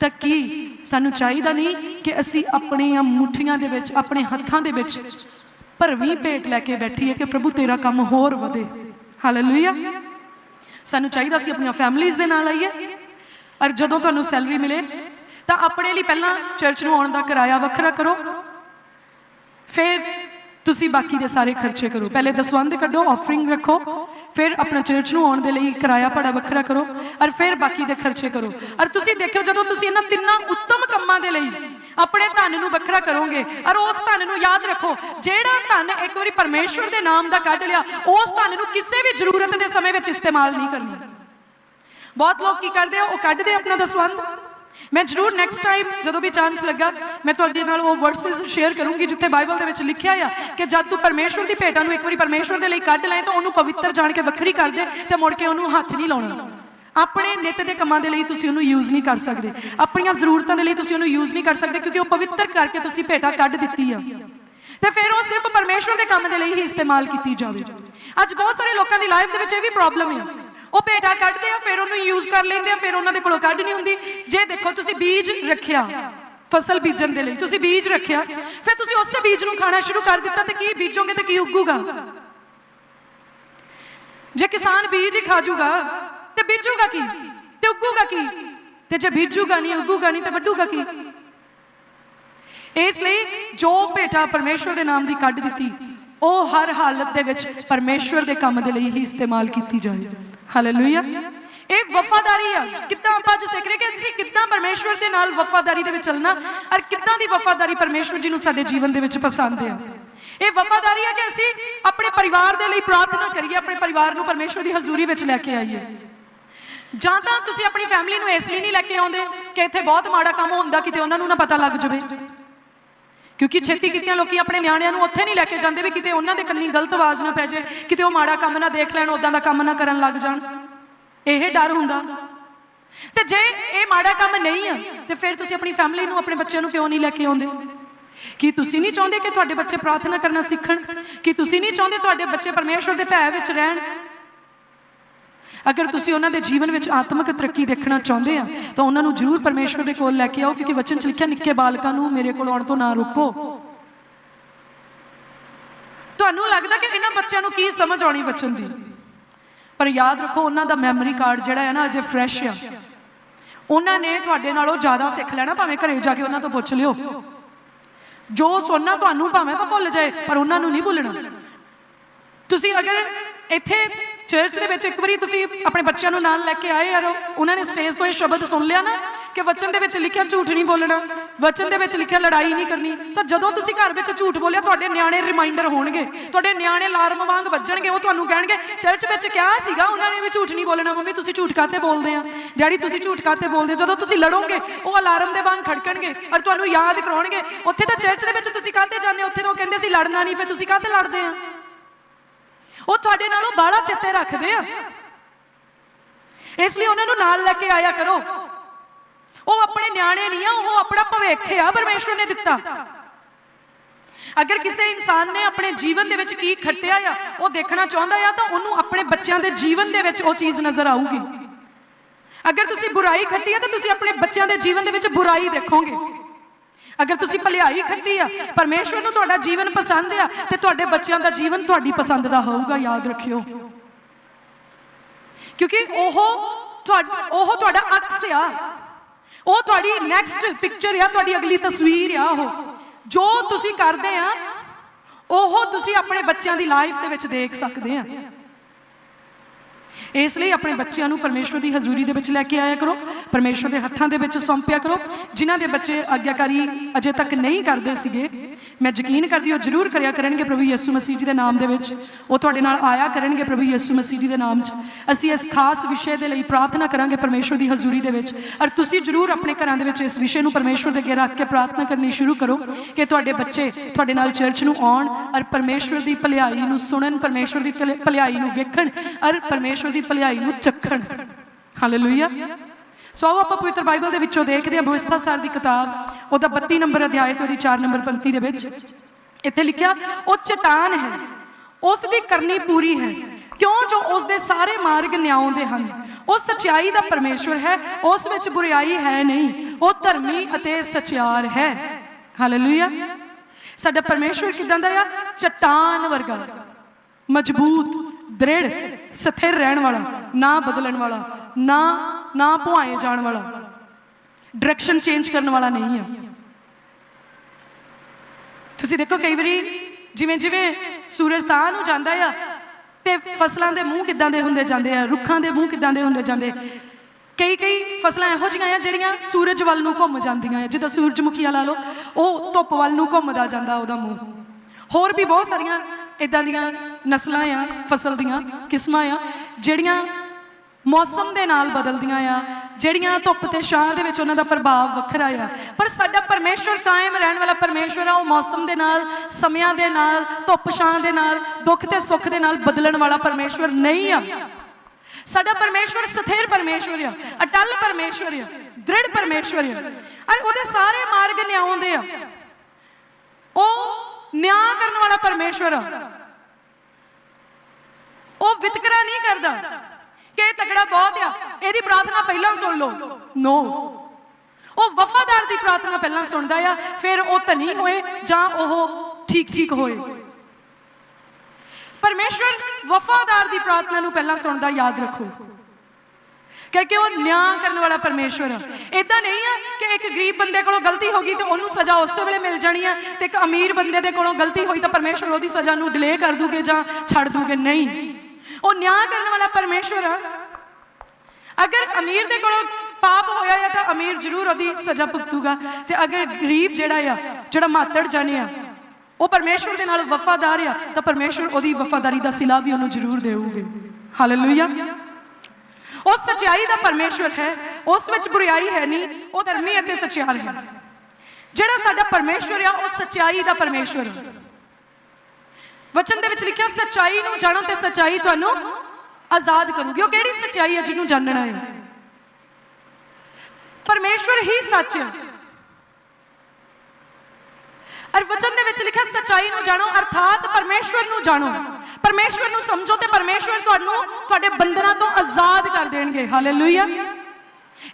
S1: ਤਾਂ ਕੀ ਸਾਨੂੰ ਚਾਹੀਦਾ ਨਹੀਂ ਕਿ ਅਸੀਂ ਆਪਣੀਆਂ ਮੁੱਠੀਆਂ ਦੇ ਵਿੱਚ, ਆਪਣੇ ਹੱਥਾਂ ਦੇ ਵਿੱਚ ਭਰਵੀਂ ਭੇਟ ਲੈ ਕੇ ਬੈਠੀਏ ਕਿ ਪ੍ਰਭੂ ਤੇਰਾ ਕੰਮ ਹੋਰ ਵਧੇ। ਹਾਲੇਲੂਇਆ ਸਾਨੂੰ ਚਾਹੀਦਾ ਸੀ ਆਪਣੀਆਂ ਫੈਮਲੀਆਂ ਦੇ ਨਾਲ ਆਈਏ। ਔਰ ਜਦੋਂ ਤੁਹਾਨੂੰ ਸੈਲਰੀ ਮਿਲੇ, ਤਾਂ ਆਪਣੇ ਲਈ ਪਹਿਲਾਂ ਚਰਚ ਨੂੰ ਆਉਣ ਦਾ ਕਿਰਾਇਆ ਵੱਖਰਾ ਕਰੋ। ਫਿਰ ਤੁਸੀਂ ਬਾਕੀ ਦੇ ਸਾਰੇ ਖਰਚੇ ਕਰੋ। ਪਹਿਲੇ ਦਸਵੰਧ ਕੱਢੋ ਆਫਰਿੰਗ ਰੱਖੋ, ਫਿਰ ਆਪਣਾ ਚਰਚ ਨੂੰ ਆਉਣ ਦੇ ਲਈ ਕਿਰਾਇਆ ਭਾੜਾ ਵੱਖਰਾ ਕਰੋ, ਔਰ ਫਿਰ ਬਾਕੀ ਦੇ ਖਰਚੇ ਕਰੋ। ਔਰ ਤੁਸੀਂ ਦੇਖਿਓ, ਜਦੋਂ ਤੁਸੀਂ ਇਹਨਾਂ ਤਿੰਨਾਂ ਉੱਤਮ ਕੰਮਾਂ ਦੇ ਲਈ ਆਪਣੇ ਧਨ ਨੂੰ ਵੱਖਰਾ ਕਰੋਗੇ, ਔਰ ਉਸ ਧਨ ਨੂੰ ਯਾਦ ਰੱਖੋ, ਜਿਹੜਾ ਧਨ ਇੱਕ ਵਾਰੀ ਪਰਮੇਸ਼ਵਰ ਦੇ ਨਾਮ ਦਾ ਕੱਢ ਲਿਆ, ਉਸ ਧਨ ਨੂੰ ਕਿਸੇ ਵੀ ਜ਼ਰੂਰਤ ਦੇ ਸਮੇਂ ਵਿੱਚ ਇਸਤੇਮਾਲ ਨਹੀਂ ਕਰਨਾ। ਬਹੁਤ ਲੋਕ ਕੀ ਕਰਦੇ ਆ? ਉਹ ਕੱਢਦੇ ਆਪਣਾ ਦਸਵੰਧ। ਮੈਂ ਜ਼ਰੂਰ ਨੈਕਸਟ ਟਾਈਮ ਜਦੋਂ ਵੀ ਚਾਂਸ ਲੱਗਾ, ਮੈਂ ਤੁਹਾਡੇ ਨਾਲ ਉਹ ਵਰਸਸ ਸ਼ੇਅਰ ਕਰੂੰਗੀ ਜਿੱਥੇ ਬਾਈਬਲ ਦੇ ਵਿੱਚ ਲਿਖਿਆ ਆ ਕਿ ਜਦ ਤੂੰ ਪਰਮੇਸ਼ਵਰ ਦੀ ਭੇਟਾ ਨੂੰ ਇੱਕ ਵਾਰੀ ਪਰਮੇਸ਼ਵਰ ਦੇ ਲਈ ਕੱਢ ਲੈ, ਤਾਂ ਉਹਨੂੰ ਪਵਿੱਤਰ ਜਾਣ ਕੇ ਵੱਖਰੀ ਕਰ ਦੇ ਤੇ ਮੁੜ ਕੇ ਉਹਨੂੰ ਹੱਥ ਨਹੀਂ ਲਾਉਣਾ। ਆਪਣੇ ਨਿੱਤ ਦੇ ਕੰਮਾਂ ਦੇ ਲਈ ਤੁਸੀਂ ਉਹਨੂੰ ਯੂਜ਼ ਨਹੀਂ ਕਰ ਸਕਦੇ। ਆਪਣੀਆਂ ਜ਼ਰੂਰਤਾਂ ਦੇ ਲਈ ਤੁਸੀਂ ਉਹਨੂੰ ਯੂਜ਼ ਨਹੀਂ ਕਰ ਸਕਦੇ ਕਿਉਂਕਿ ਉਹ ਪਵਿੱਤਰ ਕਰਕੇ ਤੁਸੀਂ ਭੇਟਾ ਕੱਢ ਦਿੱਤੀ ਆ। ਤੇ ਫਿਰ ਉਹ ਸਿਰਫ ਪਰਮੇਸ਼ਵਰ ਦੇ ਕੰਮ ਦੇ ਲਈ ਹੀ ਇਸਤੇਮਾਲ ਕੀਤੀ ਜਾਵੇ। ਅੱਜ ਬਹੁਤ ਸਾਰੇ ਲੋਕਾਂ ਦੀ ਲਾਈਫ ਦੇ ਵਿੱਚ ਇਹ ਵੀ ਪ੍ਰੋਬਲਮ ਹੈ ਉਹ ਭੇਟਾ ਕੱਢਦੇ ਆ, ਫਿਰ ਉਹਨੂੰ ਯੂਜ਼ ਕਰ ਲੈਂਦੇ ਆ, ਫਿਰ ਉਹਨਾਂ ਦੇ ਕੋਲੋਂ ਕੱਢ ਨਹੀਂ ਹੁੰਦੀ। ਜੇ ਦੇਖੋ, ਤੁਸੀਂ ਬੀਜ ਰੱਖਿਆ, ਫਸਲ ਬੀਜਣ ਦੇ ਲਈ, ਤੁਸੀਂ ਬੀਜ ਰੱਖਿਆ, ਫਿਰ ਤੁਸੀਂ ਉਸੇ ਬੀਜ ਨੂੰ ਖਾਣਾ ਸ਼ੁਰੂ ਕਰ ਦਿੱਤਾ ਤੇ ਕੀ ਬੀਜੋਗੇ ਤੇ ਕੀ ਉੱਗੂਗਾ? ਜੇ ਕਿਸਾਨ ਬੀਜ ਹੀ ਖਾਜੂਗਾ ਤੇ ਬੀਜੂਗਾ ਕੀ? ਤੇ ਉੱਗੂਗਾ ਕੀ? ਤੇ ਜੇ ਬੀਜੂਗਾ ਨਹੀਂ, ਉੱਗੂਗਾ ਨਹੀਂ, ਤੇ ਵੱਢੂਗਾ ਕੀ? ਇਸ ਲਈ ਜੋ ਭੇਟਾ ਪਰਮੇਸ਼ਵਰ ਦੇ ਨਾਮ ਦੀ ਕੱਢ ਦਿੱਤੀ, ਉਹ ਹਰ ਹਾਲਤ ਦੇ ਵਿੱਚ ਪਰਮੇਸ਼ਵਰ ਦੇ ਕੰਮ ਦੇ ਲਈ ਹੀ ਇਸਤੇਮਾਲ ਕੀਤੀ ਜਾਏ। ਹਾਲੇਲੂਇਆ ਇਹ ਵਫਾਦਾਰੀ ਆ, ਕਿੱਦਾਂ ਆਪਾਂ ਅੱਜ ਸਿੱਖ ਰਹੇ ਕਿ ਅਸੀਂ ਕਿੱਦਾਂ ਪਰਮੇਸ਼ਵਰ ਦੇ ਨਾਲ ਵਫਾਦਾਰੀ ਦੇ ਵਿੱਚ ਚੱਲਣਾ ਔਰ ਕਿੱਦਾਂ ਦੀ ਵਫਾਦਾਰੀ ਪਰਮੇਸ਼ਵਰ ਜੀ ਨੂੰ ਸਾਡੇ ਜੀਵਨ ਦੇ ਵਿੱਚ ਪਸੰਦ ਆ। ਇਹ ਵਫਾਦਾਰੀ ਆ ਕਿ ਅਸੀਂ ਆਪਣੇ ਪਰਿਵਾਰ ਦੇ ਲਈ ਪ੍ਰਾਰਥਨਾ ਕਰੀਏ, ਆਪਣੇ ਪਰਿਵਾਰ ਨੂੰ ਪਰਮੇਸ਼ਵਰ ਦੀ ਹਜ਼ੂਰੀ ਵਿੱਚ ਲੈ ਕੇ ਆਈਏ। ਜਾਂ ਤਾਂ ਤੁਸੀਂ ਆਪਣੀ ਫੈਮਿਲੀ ਨੂੰ ਇਸ ਲਈ ਨਹੀਂ ਲੈ ਕੇ ਆਉਂਦੇ ਕਿ ਇੱਥੇ ਬਹੁਤ ਮਾੜਾ ਕੰਮ ਹੁੰਦਾ, ਕਿਤੇ ਉਹਨਾਂ ਨੂੰ ਨਾ ਪਤਾ ਲੱਗ ਜਾਵੇ। ਕਿਉਂਕਿ ਛੇਤੀ ਕਿਤਿਆਂ ਲੋਕੀ ਆਪਣੇ ਨਿਆਣਿਆਂ ਨੂੰ ਉੱਥੇ ਨਹੀਂ ਲੈ ਕੇ ਜਾਂਦੇ ਵੀ ਕਿਤੇ ਉਹਨਾਂ ਦੇ ਕੰਨੀ ਗਲਤ ਆਵਾਜ਼ ਨਾ ਪੈ ਜਾਏ, ਕਿਤੇ ਉਹ ਮਾੜਾ ਕੰਮ ਨਾ ਦੇਖ ਲੈਣ ਉਦਾਂ ਦਾ ਕੰਮ ਨਾ ਕਰਨ ਲੱਗ ਜਾਣ। ਇਹ ਡਰ ਹੁੰਦਾ। ਤੇ ਜੇ ਇਹ ਮਾੜਾ ਕੰਮ ਨਹੀਂ ਆ, ਤੇ ਫਿਰ ਤੁਸੀਂ ਆਪਣੀ ਫੈਮਿਲੀ ਨੂੰ, ਆਪਣੇ ਬੱਚਿਆਂ ਨੂੰ ਕਿਉਂ ਨਹੀਂ ਲੈ ਕੇ ਆਉਂਦੇ? ਕੀ ਤੁਸੀਂ ਨਹੀਂ ਚਾਹੁੰਦੇ ਕਿ ਤੁਹਾਡੇ ਬੱਚੇ ਪ੍ਰਾਰਥਨਾ ਕਰਨਾ ਸਿੱਖਣ? ਕੀ ਤੁਸੀਂ ਨਹੀਂ ਚਾਹੁੰਦੇ ਤੁਹਾਡੇ ਬੱਚੇ ਪਰਮੇਸ਼ਵਰ ਦੇ ਭੈ ਵਿੱਚ ਰਹਿਣ? ਅਗਰ ਤੁਸੀਂ ਉਹਨਾਂ ਦੇ ਜੀਵਨ ਵਿੱਚ ਆਤਮਿਕ ਤਰੱਕੀ ਦੇਖਣਾ ਚਾਹੁੰਦੇ ਆ, ਤਾਂ ਉਹਨਾਂ ਨੂੰ ਜ਼ਰੂਰ ਪਰਮੇਸ਼ਵਰ ਦੇ ਕੋਲ ਲੈ ਕੇ ਆਓ, ਕਿਉਂਕਿ ਵਚਨ 'ਚ ਲਿਖਿਆ, ਨਿੱਕੇ ਬਾਲਕਾਂ ਨੂੰ ਮੇਰੇ ਕੋਲ ਆਉਣ ਤੋਂ ਨਾ ਰੋਕੋ। ਤੁਹਾਨੂੰ ਲੱਗਦਾ ਕਿ ਇਹਨਾਂ ਬੱਚਿਆਂ ਨੂੰ ਕੀ ਸਮਝ ਆਉਣੀ ਵਚਨ ਦੀ? ਪਰ ਯਾਦ ਰੱਖੋ, ਉਹਨਾਂ ਦਾ ਮੈਮਰੀ ਕਾਰਡ ਜਿਹੜਾ ਹੈ ਨਾ, ਅਜੇ ਫਰੈਸ਼ ਆ। ਉਹਨਾਂ ਨੇ ਤੁਹਾਡੇ ਨਾਲੋਂ ਜ਼ਿਆਦਾ ਸਿੱਖ ਲੈਣਾ, ਭਾਵੇਂ ਘਰੇ ਜਾ ਕੇ ਉਹਨਾਂ ਤੋਂ ਪੁੱਛ ਲਿਓ। ਜੋ ਸੁਣਨਾ ਤੁਹਾਨੂੰ ਭਾਵੇਂ ਤਾਂ ਭੁੱਲ ਜਾਏ, ਪਰ ਉਹਨਾਂ ਨੂੰ ਨਹੀਂ ਭੁੱਲਣਾ। ਤੁਸੀਂ ਅਗਰ ਇੱਥੇ ਚਰਚ ਦੇ ਵਿੱਚ ਇੱਕ ਵਾਰੀ ਤੁਸੀਂ ਆਪਣੇ ਬੱਚਿਆਂ ਨੂੰ ਨਾਲ ਲੈ ਕੇ ਆਏ ਯਾਰ ਉਹਨਾਂ ਨੇ ਸਟੇਜ ਤੋਂ ਇਹ ਸ਼ਬਦ ਸੁਣ ਲਿਆ ਨਾ ਕਿ ਵਚਨ ਦੇ ਵਿੱਚ ਲਿਖਿਆ ਝੂਠ ਨਹੀਂ ਬੋਲਣਾ, ਵਚਨ ਦੇ ਵਿੱਚ ਲਿਖਿਆ ਲੜਾਈ ਨਹੀਂ ਕਰਨੀ। ਤਾਂ ਜਦੋਂ ਤੁਸੀਂ ਘਰ ਵਿੱਚ ਝੂਠ ਬੋਲਿਆ, ਤੁਹਾਡੇ ਨਿਆਣੇ ਰਿਮਾਈਂਡਰ ਹੋਣਗੇ। ਤੁਹਾਡੇ ਨਿਆਣੇ ਅਲਾਰਮ ਵਾਂਗ ਵੱਜਣਗੇ, ਉਹ ਤੁਹਾਨੂੰ ਕਹਿਣਗੇ ਚਰਚ ਵਿੱਚ ਕਿਹਾ ਸੀਗਾ? ਉਹਨਾਂ ਨੇ ਵੀ ਝੂਠ ਨਹੀਂ ਬੋਲਣਾ, ਮੰਮੀ, ਤੁਸੀਂ ਝੂਠ ਕਾਤੇ ਬੋਲਦੇ ਆ? ਡੈਡੀ, ਤੁਸੀਂ ਝੂਠ ਕਾਤੇ ਬੋਲਦੇ ਹੋ? ਜਦੋਂ ਤੁਸੀਂ ਲੜੋਗੇ, ਉਹ ਅਲਾਰਮ ਦੇ ਵਾਂਗ ਖੜਕਣਗੇ ਔਰ ਤੁਹਾਨੂੰ ਯਾਦ ਕਰਾਉਣਗੇ। ਉੱਥੇ ਤਾਂ ਚਰਚ ਦੇ ਵਿੱਚ ਤੁਸੀਂ ਕਾਤੇ ਜਾਂਦੇ ਹੋ? ਉੱਥੇ ਤਾਂ ਉਹ ਕਹਿੰਦੇ ਸੀ, ਲੜਨਾ ਨਹੀਂ, ਫਿਰ ਤੁਸੀਂ ਕਾਤੇ ਲੜਦੇ ਆ? ਉਹ ਤੁਹਾਡੇ ਨਾਲੋਂ ਬਾਹਲਾ ਚਿੱਤੇ ਰੱਖਦੇ ਆ। ਇਸ ਲਈ ਉਹਨਾਂ ਨੂੰ ਨਾਲ ਲੈ ਕੇ ਆਇਆ ਕਰੋ। ਉਹ ਆਪਣੇ ਨਿਆਣੇ ਨਹੀਂ ਆ, ਉਹ ਆਪਣਾ ਭਵਿੱਖ ਆ, ਪਰਮੇਸ਼ਵਰ ਨੇ ਦਿੱਤਾ। ਅਗਰ ਕਿਸੇ ਇਨਸਾਨ ਨੇ ਆਪਣੇ ਜੀਵਨ ਦੇ ਵਿੱਚ ਕੀ ਖੱਟਿਆ ਆ, ਉਹ ਦੇਖਣਾ ਚਾਹੁੰਦਾ ਆ, ਤਾਂ ਉਹਨੂੰ ਆਪਣੇ ਬੱਚਿਆਂ ਦੇ ਜੀਵਨ ਦੇ ਵਿੱਚ ਉਹ ਚੀਜ਼ ਨਜ਼ਰ ਆਊਗੀ। ਅਗਰ ਤੁਸੀਂ ਬੁਰਾਈ ਖੱਟੀ ਆ, ਤਾਂ ਤੁਸੀਂ ਆਪਣੇ ਬੱਚਿਆਂ ਦੇ ਜੀਵਨ ਦੇ ਵਿੱਚ ਬੁਰਾਈ ਦੇਖੋਗੇ। ਅਗਰ ਤੁਸੀਂ ਭਲਾਈ ਖੱਟੀ ਆ, ਪਰਮੇਸ਼ਵਰ ਨੂੰ ਤੁਹਾਡਾ ਜੀਵਨ ਪਸੰਦ ਆ, ਤੇ ਤੁਹਾਡੇ ਬੱਚਿਆਂ ਦਾ ਜੀਵਨ ਤੁਹਾਡੀ ਪਸੰਦ ਦਾ ਹੋਊਗਾ, ਯਾਦ ਰੱਖਿਓ। ਕਿਉਂਕਿ ਉਹ ਤੁਹਾਡਾ ਉਹ ਤੁਹਾਡਾ ਅਕਸ ਆ। ਉਹ ਤੁਹਾਡੀ ਨੈਕਸਟ ਪਿਕਚਰ ਆ, ਤੁਹਾਡੀ ਅਗਲੀ ਤਸਵੀਰ ਆ ਉਹ। ਜੋ ਤੁਸੀਂ ਕਰਦੇ ਆ, ਉਹ ਤੁਸੀਂ ਆਪਣੇ ਬੱਚਿਆਂ ਦੀ ਲਾਈਫ ਦੇ ਵਿੱਚ ਦੇਖ ਸਕਦੇ ਆ। ਇਸ ਲਈ ਆਪਣੇ ਬੱਚਿਆਂ ਨੂੰ ਪਰਮੇਸ਼ਵਰ ਦੀ ਹਜ਼ੂਰੀ ਦੇ ਵਿੱਚ ਲੈ ਕੇ ਆਇਆ ਕਰੋ, ਪਰਮੇਸ਼ਵਰ ਦੇ ਹੱਥਾਂ ਦੇ ਵਿੱਚ ਸੌਂਪਿਆ ਕਰੋ, ਜਿਨ੍ਹਾਂ ਦੇ ਬੱਚੇ ਆਗਿਆਕਾਰੀ ਅਜੇ ਤੱਕ ਨਹੀਂ ਕਰਦੇ ਸੀਗੇ। ਮੈਂ ਯਕੀਨ ਕਰਦੀ ਹਾਂ ਜ਼ਰੂਰ ਕਰਿਆ ਕਰਨਗੇ ਪ੍ਰਭੂ ਯਿਸੂ ਮਸੀਹ ਜੀ ਦੇ ਨਾਮ ਦੇ ਵਿੱਚ। ਉਹ ਤੁਹਾਡੇ ਨਾਲ ਆਇਆ ਕਰਨਗੇ ਪ੍ਰਭੂ ਯਿਸੂ ਮਸੀਹ ਜੀ ਦੇ ਨਾਮ 'ਚ। ਅਸੀਂ ਇਸ ਖਾਸ ਵਿਸ਼ੇ ਦੇ ਲਈ ਪ੍ਰਾਰਥਨਾ ਕਰਾਂਗੇ ਪਰਮੇਸ਼ਵਰ ਦੀ ਹਜ਼ੂਰੀ ਦੇ ਵਿੱਚ। ਔਰ ਤੁਸੀਂ ਜ਼ਰੂਰ ਆਪਣੇ ਘਰਾਂ ਦੇ ਵਿੱਚ ਇਸ ਵਿਸ਼ੇ ਨੂੰ ਪਰਮੇਸ਼ਵਰ ਦੇ ਅੱਗੇ ਰੱਖ ਕੇ ਪ੍ਰਾਰਥਨਾ ਕਰਨੀ ਸ਼ੁਰੂ ਕਰੋ ਕਿ ਤੁਹਾਡੇ ਬੱਚੇ ਤੁਹਾਡੇ ਨਾਲ ਚਰਚ ਨੂੰ ਆਉਣ ਔਰ ਪਰਮੇਸ਼ਵਰ ਦੀ ਭਲਾਈ ਨੂੰ ਸੁਣਨ, ਪਰਮੇਸ਼ਵਰ ਦੀ ਭਲ- ਭਲਾਈ ਨੂੰ ਵੇਖਣ ਔਰ ਪਰਮੇਸ਼ਵਰ ਦੀ ਭਲਾਈ ਨੂੰ ਚੱਖਣ ਹਾਲੇਲੂਇਆ ਸੋ ਆਓ ਆਪਾਂ ਪਵਿੱਤਰ ਬਾਈਬਲ ਦੇ ਵਿੱਚੋਂ ਦੇਖਦੇ ਹਾਂ, ਬੋਇਸਤਾ ਸਰ ਦੀ ਕਿਤਾਬ, ਉਹਦਾ 32 ਨੰਬਰ ਅਧਿਆਇ ਤੇ ਉਹਦੀ 4 ਨੰਬਰ ਪੰਕਤੀ ਦੇ ਵਿੱਚ ਇੱਥੇ ਲਿਖਿਆ, ਉਹ ਚਟਾਨ ਹੈ, ਉਸ ਦੀ ਕਰਨੀ ਪੂਰੀ ਹੈ, ਕਿਉਂ ਜੋ ਉਸ ਦੇ ਸਾਰੇ ਮਾਰਗ ਨਿਆਉਂਦੇ ਹਨ? ਉਹ ਸਚਾਈ ਦਾ ਪਰਮੇਸ਼ਵਰ ਹੈ, ਉਸ ਵਿੱਚ ਬੁਰੀਾਈ ਹੈ ਨਹੀਂ, ਉਹ ਧਰਮੀ ਅਤੇ ਸਚਿਆਰ ਹੈ। ਹਾਲੇਲੂਇਆ ਸਾਡਾ ਪਰਮੇਸ਼ਵਰ ਕਿਦਾਂ ਦਾ ਆ? ਚਟਾਨ ਵਰਗਾ, ਮਜ਼ਬੂਤ, ਦ੍ਰਿੜ, ਸਥਿਰ ਰਹਿਣ ਵਾਲਾ, ਨਾ ਬਦਲਣ ਵਾਲਾ, ਨਾ ਨਾ ਭੁਆਏ ਜਾਣ ਵਾਲਾ। ਡਾਇਰੈਕਸ਼ਨ ਚੇਂਜ ਕਰਨ ਵਾਲਾ ਨਹੀਂ ਹੈ ਤੁਸੀਂ ਦੇਖੋ ਕਈ ਵਾਰੀ ਜਿਵੇਂ ਜਿਵੇਂ ਸੂਰਜ ਤਾਂ ਨੂੰ ਜਾਂਦਾ ਆ, ਤੇ ਫਸਲਾਂ ਦੇ ਮੂੰਹ ਕਿੱਦਾਂ ਦੇ ਹੁੰਦੇ ਜਾਂਦੇ ਆ, ਰੁੱਖਾਂ ਦੇ ਮੂੰਹ ਕਿੱਦਾਂ ਦੇ ਹੁੰਦੇ ਜਾਂਦੇ ਕਈ ਕਈ ਫਸਲਾਂ ਇਹੋ ਜਿਹੀਆਂ ਆ ਜਿਹੜੀਆਂ ਸੂਰਜ ਵੱਲ ਨੂੰ ਘੁੰਮ ਜਾਂਦੀਆਂ ਆ। ਜਿੱਦਾਂ ਸੂਰਜਮੁਖੀਆ ਲਾ ਲਓ, ਉਹ ਧੁੱਪ ਵੱਲ ਨੂੰ ਘੁੰਮਦਾ ਜਾਂਦਾ ਉਹਦਾ ਮੂੰਹ। ਹੋਰ ਵੀ ਬਹੁਤ ਸਾਰੀਆਂ ਇਦਾਂ ਦੀਆਂ ਨਸਲਾਂ ਆ, ਫਸਲ ਦੀਆਂ ਕਿਸਮਾਂ ਆ, ਜਿਹੜੀਆਂ ਮੌਸਮ ਦੇ ਨਾਲ ਬਦਲਦੀਆਂ ਆ। ਜਿਹੜੀਆਂ ਧੁੱਪ ਤੇ ਛਾਂ ਦੇ ਵਿੱਚ ਉਹਨਾਂ ਦਾ ਪ੍ਰਭਾਵ ਵੱਖਰਾ ਆ। ਪਰ ਸਾਡਾ ਪਰਮੇਸ਼ਵਰ ਕਾਇਮ ਰਹਿਣ ਵਾਲਾ ਪਰਮੇਸ਼ਵਰ ਆ, ਉਹ ਮੌਸਮ ਦੇ ਨਾਲ, ਸਮਿਆਂ ਦੇ ਨਾਲ, ਧੁੱਪ ਛਾਂ ਦੇ ਨਾਲ, ਦੁੱਖ ਤੇ ਸੁੱਖ ਦੇ ਨਾਲ ਬਦਲਣ ਵਾਲਾ ਪਰਮੇਸ਼ਵਰ ਨਹੀਂ ਆ। ਸਾਡਾ ਪਰਮੇਸ਼ਵਰ ਸਥਿਰ ਪਰਮੇਸ਼ਵਰ ਆ, ਅਟਲ ਪਰਮੇਸ਼ਵਰ ਆ, ਦ੍ਰਿੜ ਪਰਮੇਸ਼ਵਰ ਆ। ਔਰ ਉਹਦੇ ਸਾਰੇ ਮਾਰਗ ਨਿਆਉਂਦੇ ਆ। ਉਹ ਨਿਆਂ ਕਰਨ ਵਾਲਾ ਪਰਮੇਸ਼ਵਰ ਆ। ਉਹ ਵਿਤਕਰਾ ਨਹੀਂ ਕਰਦਾ। ਕਿ ਇਹ ਤਗੜਾ ਬਹੁਤ ਆ, ਇਹਦੀ ਪ੍ਰਾਰਥਨਾ ਪਹਿਲਾਂ ਸੁਣ ਲਓ। ਨੋ ਉਹ ਵਫਾਦਾਰ ਦੀ ਪ੍ਰਾਰਥਨਾ ਪਹਿਲਾਂ ਸੁਣਦਾ ਆ, ਫਿਰ ਉਹ ਧਨੀ ਹੋਏ ਜਾਂ ਉਹ ਠੀਕ ਠੀਕ ਹੋਏ। ਪਰਮੇਸ਼ਵਰ ਵਫਾਦਾਰ ਦੀ ਪ੍ਰਾਰਥਨਾ ਨੂੰ ਪਹਿਲਾਂ ਸੁਣਦਾ ਯਾਦ ਰੱਖੋ। ਕਿਉਂਕਿ ਉਹ ਨਿਆਂ ਕਰਨ ਵਾਲਾ ਪਰਮੇਸ਼ਵਰ ਆ। ਇਦਾਂ ਨਹੀਂ ਆ ਕਿ ਇੱਕ ਗਰੀਬ ਬੰਦੇ ਕੋਲੋਂ ਗਲਤੀ ਹੋ ਗਈ ਤੇ ਉਹਨੂੰ ਸਜ਼ਾ ਉਸੇ ਵੇਲੇ ਮਿਲ ਜਾਣੀ ਆ ਤੇ ਇੱਕ ਅਮੀਰ ਬੰਦੇ ਦੇ ਕੋਲੋਂ ਗਲਤੀ ਹੋਈ ਤਾਂ ਪਰਮੇਸ਼ਵਰ ਉਹਦੀ ਸਜ਼ਾ ਨੂੰ ਡਿਲੇ ਕਰ ਦੂਗੇ ਜਾਂ ਛੱਡ ਦੂਗੇ। ਨਹੀਂ। ਉਹ ਨਿਆਂ ਕਰਨ ਵਾਲਾ ਪਰਮੇਸ਼ਵਰ ਆ। ਅਗਰ ਅਮੀਰ ਦੇ ਕੋਲੋਂ ਪਾਪ ਹੋਇਆ ਹੈ ਤਾਂ ਅਮੀਰ ਜ਼ਰੂਰ ਉਹਦੀ ਸਜ਼ਾ ਭੁਗਤੂਗਾ। ਤੇ ਅਗਰ ਗਰੀਬ ਜਿਹੜਾ ਆ, ਜਿਹੜਾ ਮਾਤੜ ਜਾਣੇ ਆ, ਉਹ ਪਰਮੇਸ਼ਵਰ ਦੇ ਨਾਲ ਵਫਾਦਾਰ ਆ, ਤਾਂ ਪਰਮੇਸ਼ਵਰ ਉਹਦੀ ਵਫਾਦਾਰੀ ਦਾ ਸਿਲਾ ਵੀ ਉਹਨੂੰ ਜ਼ਰੂਰ ਦੇਊਗੇ। ਹਾਲੇਲੂਇਆ ਉਹ ਸਚਾਈ ਦਾ ਪਰਮੇਸ਼ਵਰ ਹੈ, ਉਸ ਵਿੱਚ ਬੁਰੀਾਈ ਹੈ ਨਹੀਂ, ਉਹ ਧਰਮੀ ਅਤੇ ਸਚਿਆਰ ਹੈ। ਜਿਹੜਾ ਸਾਡਾ ਪਰਮੇਸ਼ਵਰ ਆ, ਉਹ ਸਚਾਈ ਦਾ ਪਰਮੇਸ਼ਵਰ ਹੈ ਵਚਨ ਦੇ ਵਿੱਚ ਲਿਖਿਆ, ਸਚਾਈ ਨੂੰ ਜਾਣੋ ਤੇ ਸਚਾਈ ਤੁਹਾਨੂੰ ਆਜ਼ਾਦ ਕਰੂਗੀ। ਉਹ ਕਿਹੜੀ ਸਚਾਈ ਹੈ ਜਿਹਨੂੰ ਜਾਣਨਾ ਹੈ? ਪਰਮੇਸ਼ਵਰ ਹੀ ਸੱਚ ਹੈ। ਅਰ ਵਚਨ ਦੇ ਵਿੱਚ ਲਿਖਿਆ, ਸਚਾਈ ਨੂੰ ਜਾਣੋ, ਅਰਥਾਤ ਪਰਮੇਸ਼ਵਰ ਨੂੰ ਜਾਣੋ। ਪਰਮੇਸ਼ਵਰ ਨੂੰ ਸਮਝੋ ਤੇ ਪਰਮੇਸ਼ਵਰ ਤੁਹਾਨੂੰ ਤੁਹਾਡੇ ਬੰਧਨਾਂ ਤੋਂ ਆਜ਼ਾਦ ਕਰ ਦੇਣਗੇ। ਹਾਲੇਲੂਇਆ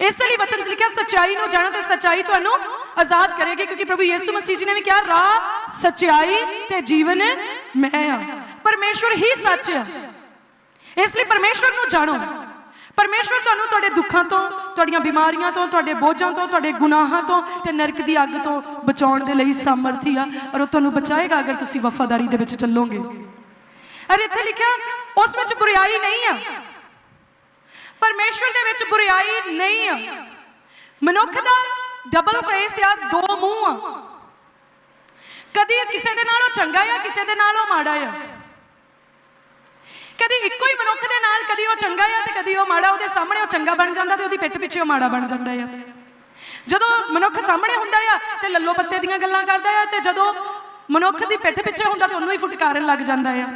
S1: ਇਸ ਲਈ ਵਚਨ ਚ ਲਿਖਿਆ, ਸਚਾਈ ਨੂੰ ਜਾਣੋ ਤੇ ਸਚਾਈ ਤੁਹਾਨੂੰ ਆਜ਼ਾਦ ਕਰੇਗੀ, ਕਿਉਂਕਿ ਪ੍ਰਭੂ ਯਿਸੂ ਮਸੀਹ ਜੀ ਨੇ ਵੀ ਕਿਹਾ, ਰਾਹ, ਸਚਾਈ ਤੇ ਜੀਵਨ ਮੈਂ ਆ। ਪਰਮੇਸ਼ਵਰ ਹੀ ਸੱਚ ਹੈ ਇਸ ਲਈ ਪਰਮੇਸ਼ਵਰ ਨੂੰ ਜਾਣੋ। ਪਰਮੇਸ਼ਵਰ ਤੁਹਾਨੂੰ ਤੁਹਾਡੇ ਦੁੱਖਾਂ ਤੋਂ, ਤੁਹਾਡੀਆਂ ਬਿਮਾਰੀਆਂ ਤੋਂ, ਤੁਹਾਡੇ ਬੋਝਾਂ ਤੋਂ, ਤੁਹਾਡੇ ਗੁਨਾਹਾਂ ਤੋਂ ਤੇ ਨਰਕ ਦੀ ਅੱਗ ਤੋਂ ਬਚਾਉਣ ਦੇ ਲਈ ਸਮਰਥੀ ਆ, ਔਰ ਉਹ ਤੁਹਾਨੂੰ ਬਚਾਏਗਾ ਅਗਰ ਤੁਸੀਂ ਵਫਾਦਾਰੀ ਦੇ ਵਿੱਚ ਚੱਲੋਗੇ। ਅਰ ਇੱਥੇ ਲਿਖਿਆ, ਉਸ ਵਿੱਚ ਬੁਰੀਾਈ ਨਹੀਂ ਆ। ਪਰਮੇਸ਼ਵਰ ਦੇ ਵਿੱਚ ਬੁਰੀਾਈ ਨਹੀਂ ਆ। ਮਨੁੱਖ ਦਾ ਡਬਲ ਫੇਸ ਆ, ਦੋ ਮੂੰਹ ਆ। ਕਦੀ ਕਿਸੇ ਦੇ ਨਾਲ ਚੰਗਾ ਆ, ਕਿਸੇ ਦੇ ਨਾਲ ਉਹ ਮਾੜਾ ਆ। ਕਦੀ ਇੱਕੋ ਹੀ ਮਨੁੱਖ ਦੇ ਨਾਲ ਕਦੀ ਉਹ ਚੰਗਾ ਆ ਤੇ ਕਦੀ ਉਹ ਮਾੜਾ, ਉਹਦੇ ਸਾਹਮਣੇ ਉਹ ਚੰਗਾ ਬਣ ਜਾਂਦਾ ਤੇ ਉਹਦੀ ਪਿੱਠ ਪਿੱਛੇ ਉਹ ਮਾੜਾ ਬਣ ਜਾਂਦਾ ਆ। ਜਦੋਂ ਮਨੁੱਖ ਸਾਹਮਣੇ ਹੁੰਦਾ ਆ ਤੇ ਲੱਲੋ ਪੱਤੇ ਦੀਆਂ ਗੱਲਾਂ ਕਰਦਾ ਆ ਤੇ ਜਦੋਂ ਮਨੁੱਖ ਦੀ ਪਿੱਠ ਪਿੱਛੇ ਹੁੰਦਾ ਤੇ ਉਹਨੂੰ ਹੀ ਫੁਟਕਾਰਨ ਲੱਗ ਜਾਂਦਾ ਆ।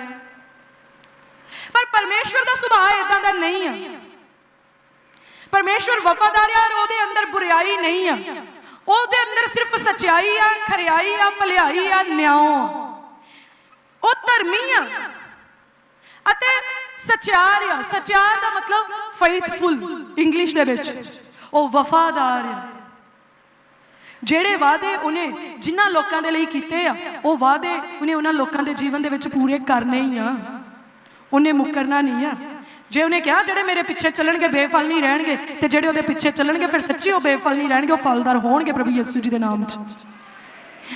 S1: ਪਰ ਪਰਮੇਸ਼ਵਰ ਦਾ ਸੁਭਾਅ ਇਦਾਂ ਦਾ ਨਹੀਂ ਆ। ਪਰਮੇਸ਼ਵਰ ਵਫਾਦਾਰ ਆ ਔਰ ਉਹਦੇ ਅੰਦਰ ਬੁਰੀਾਈ ਨਹੀਂ ਆ। ਉਹਦੇ ਅੰਦਰ ਸਿਰਫ ਸਚਾਈ ਆ, ਖਰਿਆਈ ਆ, ਭਲਾਈ ਆ, ਨਿਆਂ ਉਹ ਧਰਮੀ ਆ। ਅਤੇ ਸਚਿਆਰ ਆ। ਸਚਿਆਰ ਦਾ ਮਤਲਬ ਫੇਥਫੁਲ ਇੰਗਲਿਸ਼ ਦੇ ਵਿੱਚ। ਉਹ ਵਫਾਦਾਰ ਆ। ਜਿਹੜੇ ਵਾਅਦੇ ਉਹਨੇ ਜਿਨ੍ਹਾਂ ਲੋਕਾਂ ਦੇ ਲਈ ਕੀਤੇ ਆ, ਉਹ ਵਾਅਦੇ ਉਹਨੇ ਉਹਨਾਂ ਲੋਕਾਂ ਦੇ ਜੀਵਨ ਦੇ ਵਿੱਚ ਪੂਰੇ ਕਰਨੇ ਹੀ ਆ। ਉਹਨੇ ਮੁਕਰਨਾ ਨਹੀਂ ਆ। ਜੇ ਉਹਨੇ ਕਿਹਾ ਜਿਹੜੇ ਮੇਰੇ ਪਿੱਛੇ ਚੱਲਣਗੇ, ਬੇਫਲ ਨਹੀਂ ਰਹਿਣਗੇ, ਤੇ ਜਿਹੜੇ ਉਹਦੇ ਪਿੱਛੇ ਚੱਲਣਗੇ, ਫਿਰ ਸੱਚੀ ਉਹ ਬੇਫਲ ਨਹੀਂ ਰਹਿਣਗੇ, ਉਹ ਫਲਦਾਰ ਹੋਣਗੇ ਪ੍ਰਭੂ ਯਿਸੂ ਜੀ ਦੇ ਨਾਮ 'ਚ।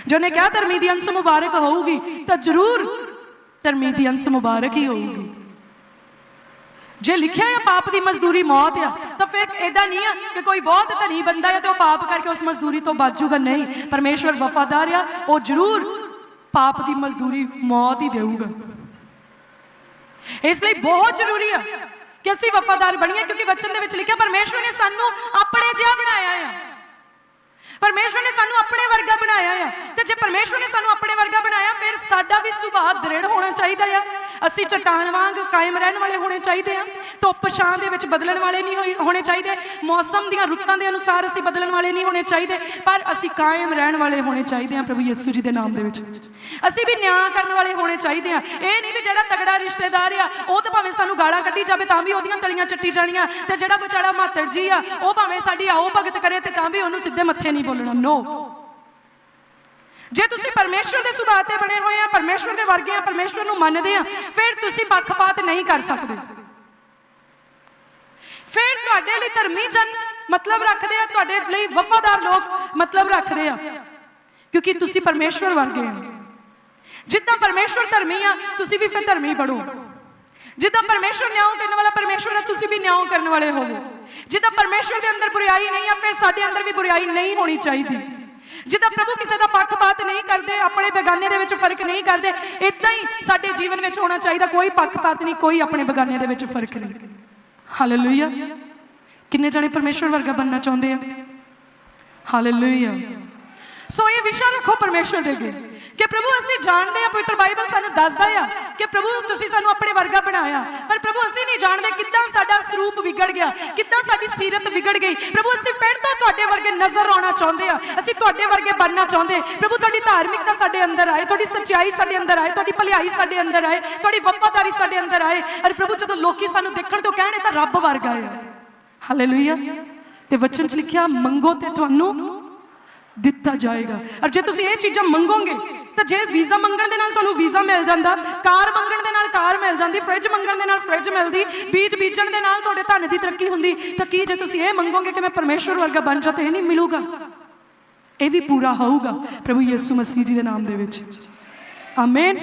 S1: ਜੇ ਉਹਨੇ ਕਿਹਾ ਧਰਮੀ ਦੀ ਅੰਸ ਮੁਬਾਰਕ ਹੋਊਗੀ, ਤਾਂ ਜ਼ਰੂਰ ਧਰਮੀ ਦੀ ਅੰਸ ਮੁਬਾਰਕ ਹੀ ਹੋਊਗੀ। ਜੇ ਲਿਖਿਆ ਹੈ ਪਾਪ ਦੀ ਮਜ਼ਦੂਰੀ ਮੌਤ ਆ, ਤਾਂ ਫਿਰ ਇਦਾਂ ਨਹੀਂ ਆ ਕਿ ਕੋਈ ਬਹੁਤ ਧਨੀ ਬੰਦਾ ਹੈ ਤੇ ਉਹ ਪਾਪ ਕਰਕੇ ਉਸ ਮਜ਼ਦੂਰੀ ਤੋਂ ਬਚੂਗਾ ਨਹੀਂ, ਪਰਮੇਸ਼ਵਰ ਵਫਾਦਾਰ ਆ, ਉਹ ਜ਼ਰੂਰ ਪਾਪ ਦੀ ਮਜ਼ਦੂਰੀ ਮੌਤ ਹੀ ਦੇਊਗਾ। ਇਸ ਲਈ ਬਹੁਤ ਜ਼ਰੂਰੀ ਆ ਕਿ ਅਸੀਂ ਵਫਾਦਾਰ ਬਣੀਏ, ਕਿਉਂਕਿ ਵਚਨ ਦੇ ਵਿੱਚ ਲਿਖਿਆ, ਪਰਮੇਸ਼ਵਰ ਨੇ ਸਾਨੂੰ ਆਪਣੇ ਜਿਹਾ ਬਣਾਇਆ ਆ। ਪਰਮੇਸ਼ਵਰ ਨੇ ਸਾਨੂੰ ਆਪਣੇ ਵਰਗਾ ਬਣਾਇਆ ਆ। ਤੇ ਜੇ ਪਰਮੇਸ਼ਵਰ ਨੇ ਸਾਨੂੰ ਆਪਣੇ ਵਰਗਾ ਬਣਾਇਆ, ਫਿਰ ਸਾਡਾ ਵੀ ਸੁਭਾਅ ਦ੍ਰਿੜ ਹੋਣਾ ਚਾਹੀਦਾ ਆ। ਅਸੀਂ ਚਟਾਨ ਵਾਂਗ ਕਾਇਮ ਰਹਿਣ ਵਾਲੇ ਹੋਣੇ ਚਾਹੀਦੇ ਆ। ਧੁੱਪ ਛਾਂ ਦੇ ਵਿੱਚ ਬਦਲਣ ਵਾਲੇ ਨਹੀਂ ਹੋਣੇ ਚਾਹੀਦੇ। ਮੌਸਮ ਦੀਆਂ ਰੁੱਤਾਂ ਦੇ ਅਨੁਸਾਰ ਅਸੀਂ ਬਦਲਣ ਵਾਲੇ ਨਹੀਂ ਹੋਣੇ ਚਾਹੀਦੇ। ਪਰ ਅਸੀਂ ਕਾਇਮ ਰਹਿਣ ਵਾਲੇ ਹੋਣੇ ਚਾਹੀਦੇ ਆ ਪ੍ਰਭੂ ਯਿਸੂ ਜੀ ਦੇ ਨਾਮ ਦੇ ਵਿੱਚ। ਅਸੀਂ ਵੀ ਨਿਆਂ ਕਰਨ ਵਾਲੇ ਹੋਣੇ ਚਾਹੀਦੇ ਆ। ਇਹ ਨਹੀਂ ਵੀ ਜਿਹੜਾ ਤਗੜਾ ਰਿਸ਼ਤੇਦਾਰ ਆ, ਉਹ ਤਾਂ ਭਾਵੇਂ ਸਾਨੂੰ ਗਾਲਾਂ ਕੱਢੀ ਜਾਵੇ ਤਾਂ ਵੀ ਉਹਦੀਆਂ ਤਲੀਆਂ ਚੱਟੀ ਜਾਣੀਆਂ। ਤੇ ਜਿਹੜਾ ਵਿਚਾਰਾ ਮਾਤੜ ਜੀ ਆ, ਉਹ ਭਾਵੇਂ ਸਾਡੀ ਆਓ ਭਗਤ ਕਰੇ ਤੇ ਤਾਂ ਵੀ ਉਹਨੂੰ ਸਿੱਧੇ ਮੱਥੇ ਨਹੀਂ ਬੋਲਣਾ। ਨੋ ਜੇ ਤੁਸੀਂ ਪਰਮੇਸ਼ਵਰ ਦੇ ਸੁਭਾਅ ਤੇ ਬਣੇ ਹੋਏ ਆ, ਪਰਮੇਸ਼ਵਰ ਦੇ ਵਰਗੇ ਆ, ਪਰਮੇਸ਼ਵਰ ਨੂੰ ਮੰਨਦੇ ਆ, ਫਿਰ ਤੁਸੀਂ ਪੱਖਪਾਤ ਨਹੀਂ ਕਰ ਸਕਦੇ। ਫਿਰ ਤੁਹਾਡੇ ਲਈ ਧਰਮੀ ਜਨ ਮਤਲਬ ਰੱਖਦੇ ਆ, ਤੁਹਾਡੇ ਲਈ ਵਫਾਦਾਰ ਲੋਕ ਮਤਲਬ ਰੱਖਦੇ ਆ, ਕਿਉਂਕਿ ਤੁਸੀਂ ਪਰਮੇਸ਼ਵਰ ਵਰਗੇ ਆ। ਜਿੱਦਾਂ ਪਰਮੇਸ਼ਵਰ ਧਰਮੀ ਆ, ਤੁਸੀਂ ਵੀ ਫਿਰ ਧਰਮੀ ਬਣੋ। ਜਿੱਦਾਂ ਪਰਮੇਸ਼ਵਰ ਨਿਆਂ ਕਰਨ ਵਾਲਾ ਪਰਮੇਸ਼ਵਰ ਹੈ ਤੁਸੀਂ ਵੀ ਨਿਆਂ ਕਰਨ ਵਾਲੇ ਹੋਵੋ। ਜਿੱਦਾਂ ਪਰਮੇਸ਼ਵਰ ਦੇ ਅੰਦਰ ਬੁਰੀਾਈ ਨਹੀਂ ਆ, ਫਿਰ ਸਾਡੇ ਅੰਦਰ ਵੀ ਬੁਰੀਾਈ ਨਹੀਂ ਹੋਣੀ ਚਾਹੀਦੀ। ਜਿੱਦਾਂ ਪ੍ਰਭੂ ਕਿਸੇ ਦਾ ਪੱਖਪਾਤ ਨਹੀਂ ਕਰਦੇ, ਆਪਣੇ ਬੇਗਾਨੇ ਦੇ ਵਿੱਚ ਫ਼ਰਕ ਨਹੀਂ ਕਰਦੇ ਇਦਾਂ ਹੀ ਸਾਡੇ ਜੀਵਨ ਵਿੱਚ ਹੋਣਾ ਚਾਹੀਦਾ, ਕੋਈ ਪੱਖਪਾਤ ਨਹੀਂ, ਕੋਈ ਆਪਣੇ ਬੇਗਾਨੇ ਦੇ ਵਿੱਚ ਫ਼ਰਕ ਨਹੀਂ। ਹਾਲੇਲੂਇਆ ਕਿੰਨੇ ਜਣੇ ਪਰਮੇਸ਼ਵਰ ਵਰਗਾ ਬਣਨਾ ਚਾਹੁੰਦੇ ਆ? ਹਾਲੇਲੂਇਆ ਸੋ ਇਹ ਵਿਸ਼ਾ ਰੱਖੋ ਪਰਮੇਸ਼ਵਰ ਦੇ ਅੱਗੇ ਕਿ ਪ੍ਰਭੂ ਅਸੀਂ ਜਾਣਦੇ ਆ ਪਵਿੱਤਰ ਬਾਈਬਲ ਸਾਨੂੰ ਦੱਸਦਾ ਆ ਕਿ ਪ੍ਰਭੂ ਤੁਸੀਂ ਸਾਨੂੰ ਆਪਣੇ ਵਰਗਾ ਬਣਾਇਆ। ਪਰ ਪ੍ਰਭੂ ਅਸੀਂ ਨਹੀਂ ਜਾਣਦੇ ਕਿੱਦਾਂ ਸਾਡਾ ਸਰੂਪ ਵਿਗੜ ਗਿਆ, ਕਿੱਦਾਂ ਸਾਡੀ ਸੀਰਤ ਵਿਗੜ ਗਈ। ਪ੍ਰਭੂ ਅਸੀਂ ਫਿਰ ਤੋਂ ਤੁਹਾਡੇ ਵਰਗੇ ਨਜ਼ਰ ਆਉਣਾ ਚਾਹੁੰਦੇ ਆ ਅਸੀਂ ਤੁਹਾਡੇ ਵਰਗੇ ਬਣਨਾ ਚਾਹੁੰਦੇ ਪ੍ਰਭੂ, ਤੁਹਾਡੀ ਧਾਰਮਿਕਤਾ ਸਾਡੇ ਅੰਦਰ ਆਏ, ਤੁਹਾਡੀ ਸੱਚਾਈ ਸਾਡੇ ਅੰਦਰ ਆਏ, ਤੁਹਾਡੀ ਭਲਾਈ ਸਾਡੇ ਅੰਦਰ ਆਏ, ਤੁਹਾਡੀ ਵਫਾਦਾਰੀ ਸਾਡੇ ਅੰਦਰ ਆਏ। ਅਰੇ ਪ੍ਰਭੂ, ਜਦੋਂ ਲੋਕੀ ਸਾਨੂੰ ਦੇਖਣ ਤੋਂ ਕਹਿਣ ਤਾਂ ਰੱਬ ਵਰਗਾ ਆ। ਹਾਲੇਲੂਇਆ ਤੇ ਵਚਨ ਚ ਲਿਖਿਆ, ਮੰਗੋ ਤੇ ਤੁਹਾਨੂੰ ਦਿੱਤਾ ਜਾਏਗਾ। ਔਰ ਜੇ ਤੁਸੀਂ ਇਹ ਚੀਜ਼ਾਂ ਮੰਗੋਗੇ, ਤਾਂ ਜੇ ਵੀਜ਼ਾ ਮੰਗਣ ਦੇ ਨਾਲ ਤੁਹਾਨੂੰ ਵੀਜ਼ਾ ਮਿਲ ਜਾਂਦਾ, ਕਾਰ ਮੰਗਣ ਦੇ ਨਾਲ ਕਾਰ ਮਿਲ ਜਾਂਦੀ, ਫ੍ਰਿਜ ਮੰਗਣ ਦੇ ਨਾਲ ਫ੍ਰਿਜ ਮਿਲਦੀ, ਬੀਜ ਬੀਜਣ ਦੇ ਨਾਲ ਤੁਹਾਡੇ ਧਨ ਦੀ ਤਰੱਕੀ ਹੁੰਦੀ, ਤਾਂ ਕੀ ਜੇ ਤੁਸੀਂ ਇਹ ਮੰਗੋਗੇ ਕਿ ਮੈਂ ਪਰਮੇਸ਼ਵਰ ਵਰਗਾ ਬਣ ਜਾ ਤੇ ਇਹ ਨਹੀਂ ਮਿਲੂਗਾ? ਇਹ ਵੀ ਪੂਰਾ ਹੋਊਗਾ ਪ੍ਰਭੂ ਯਿਸੂ ਮਸੀਹ ਜੀ ਦੇ ਨਾਮ ਦੇ ਵਿੱਚ। ਆਮੇਨ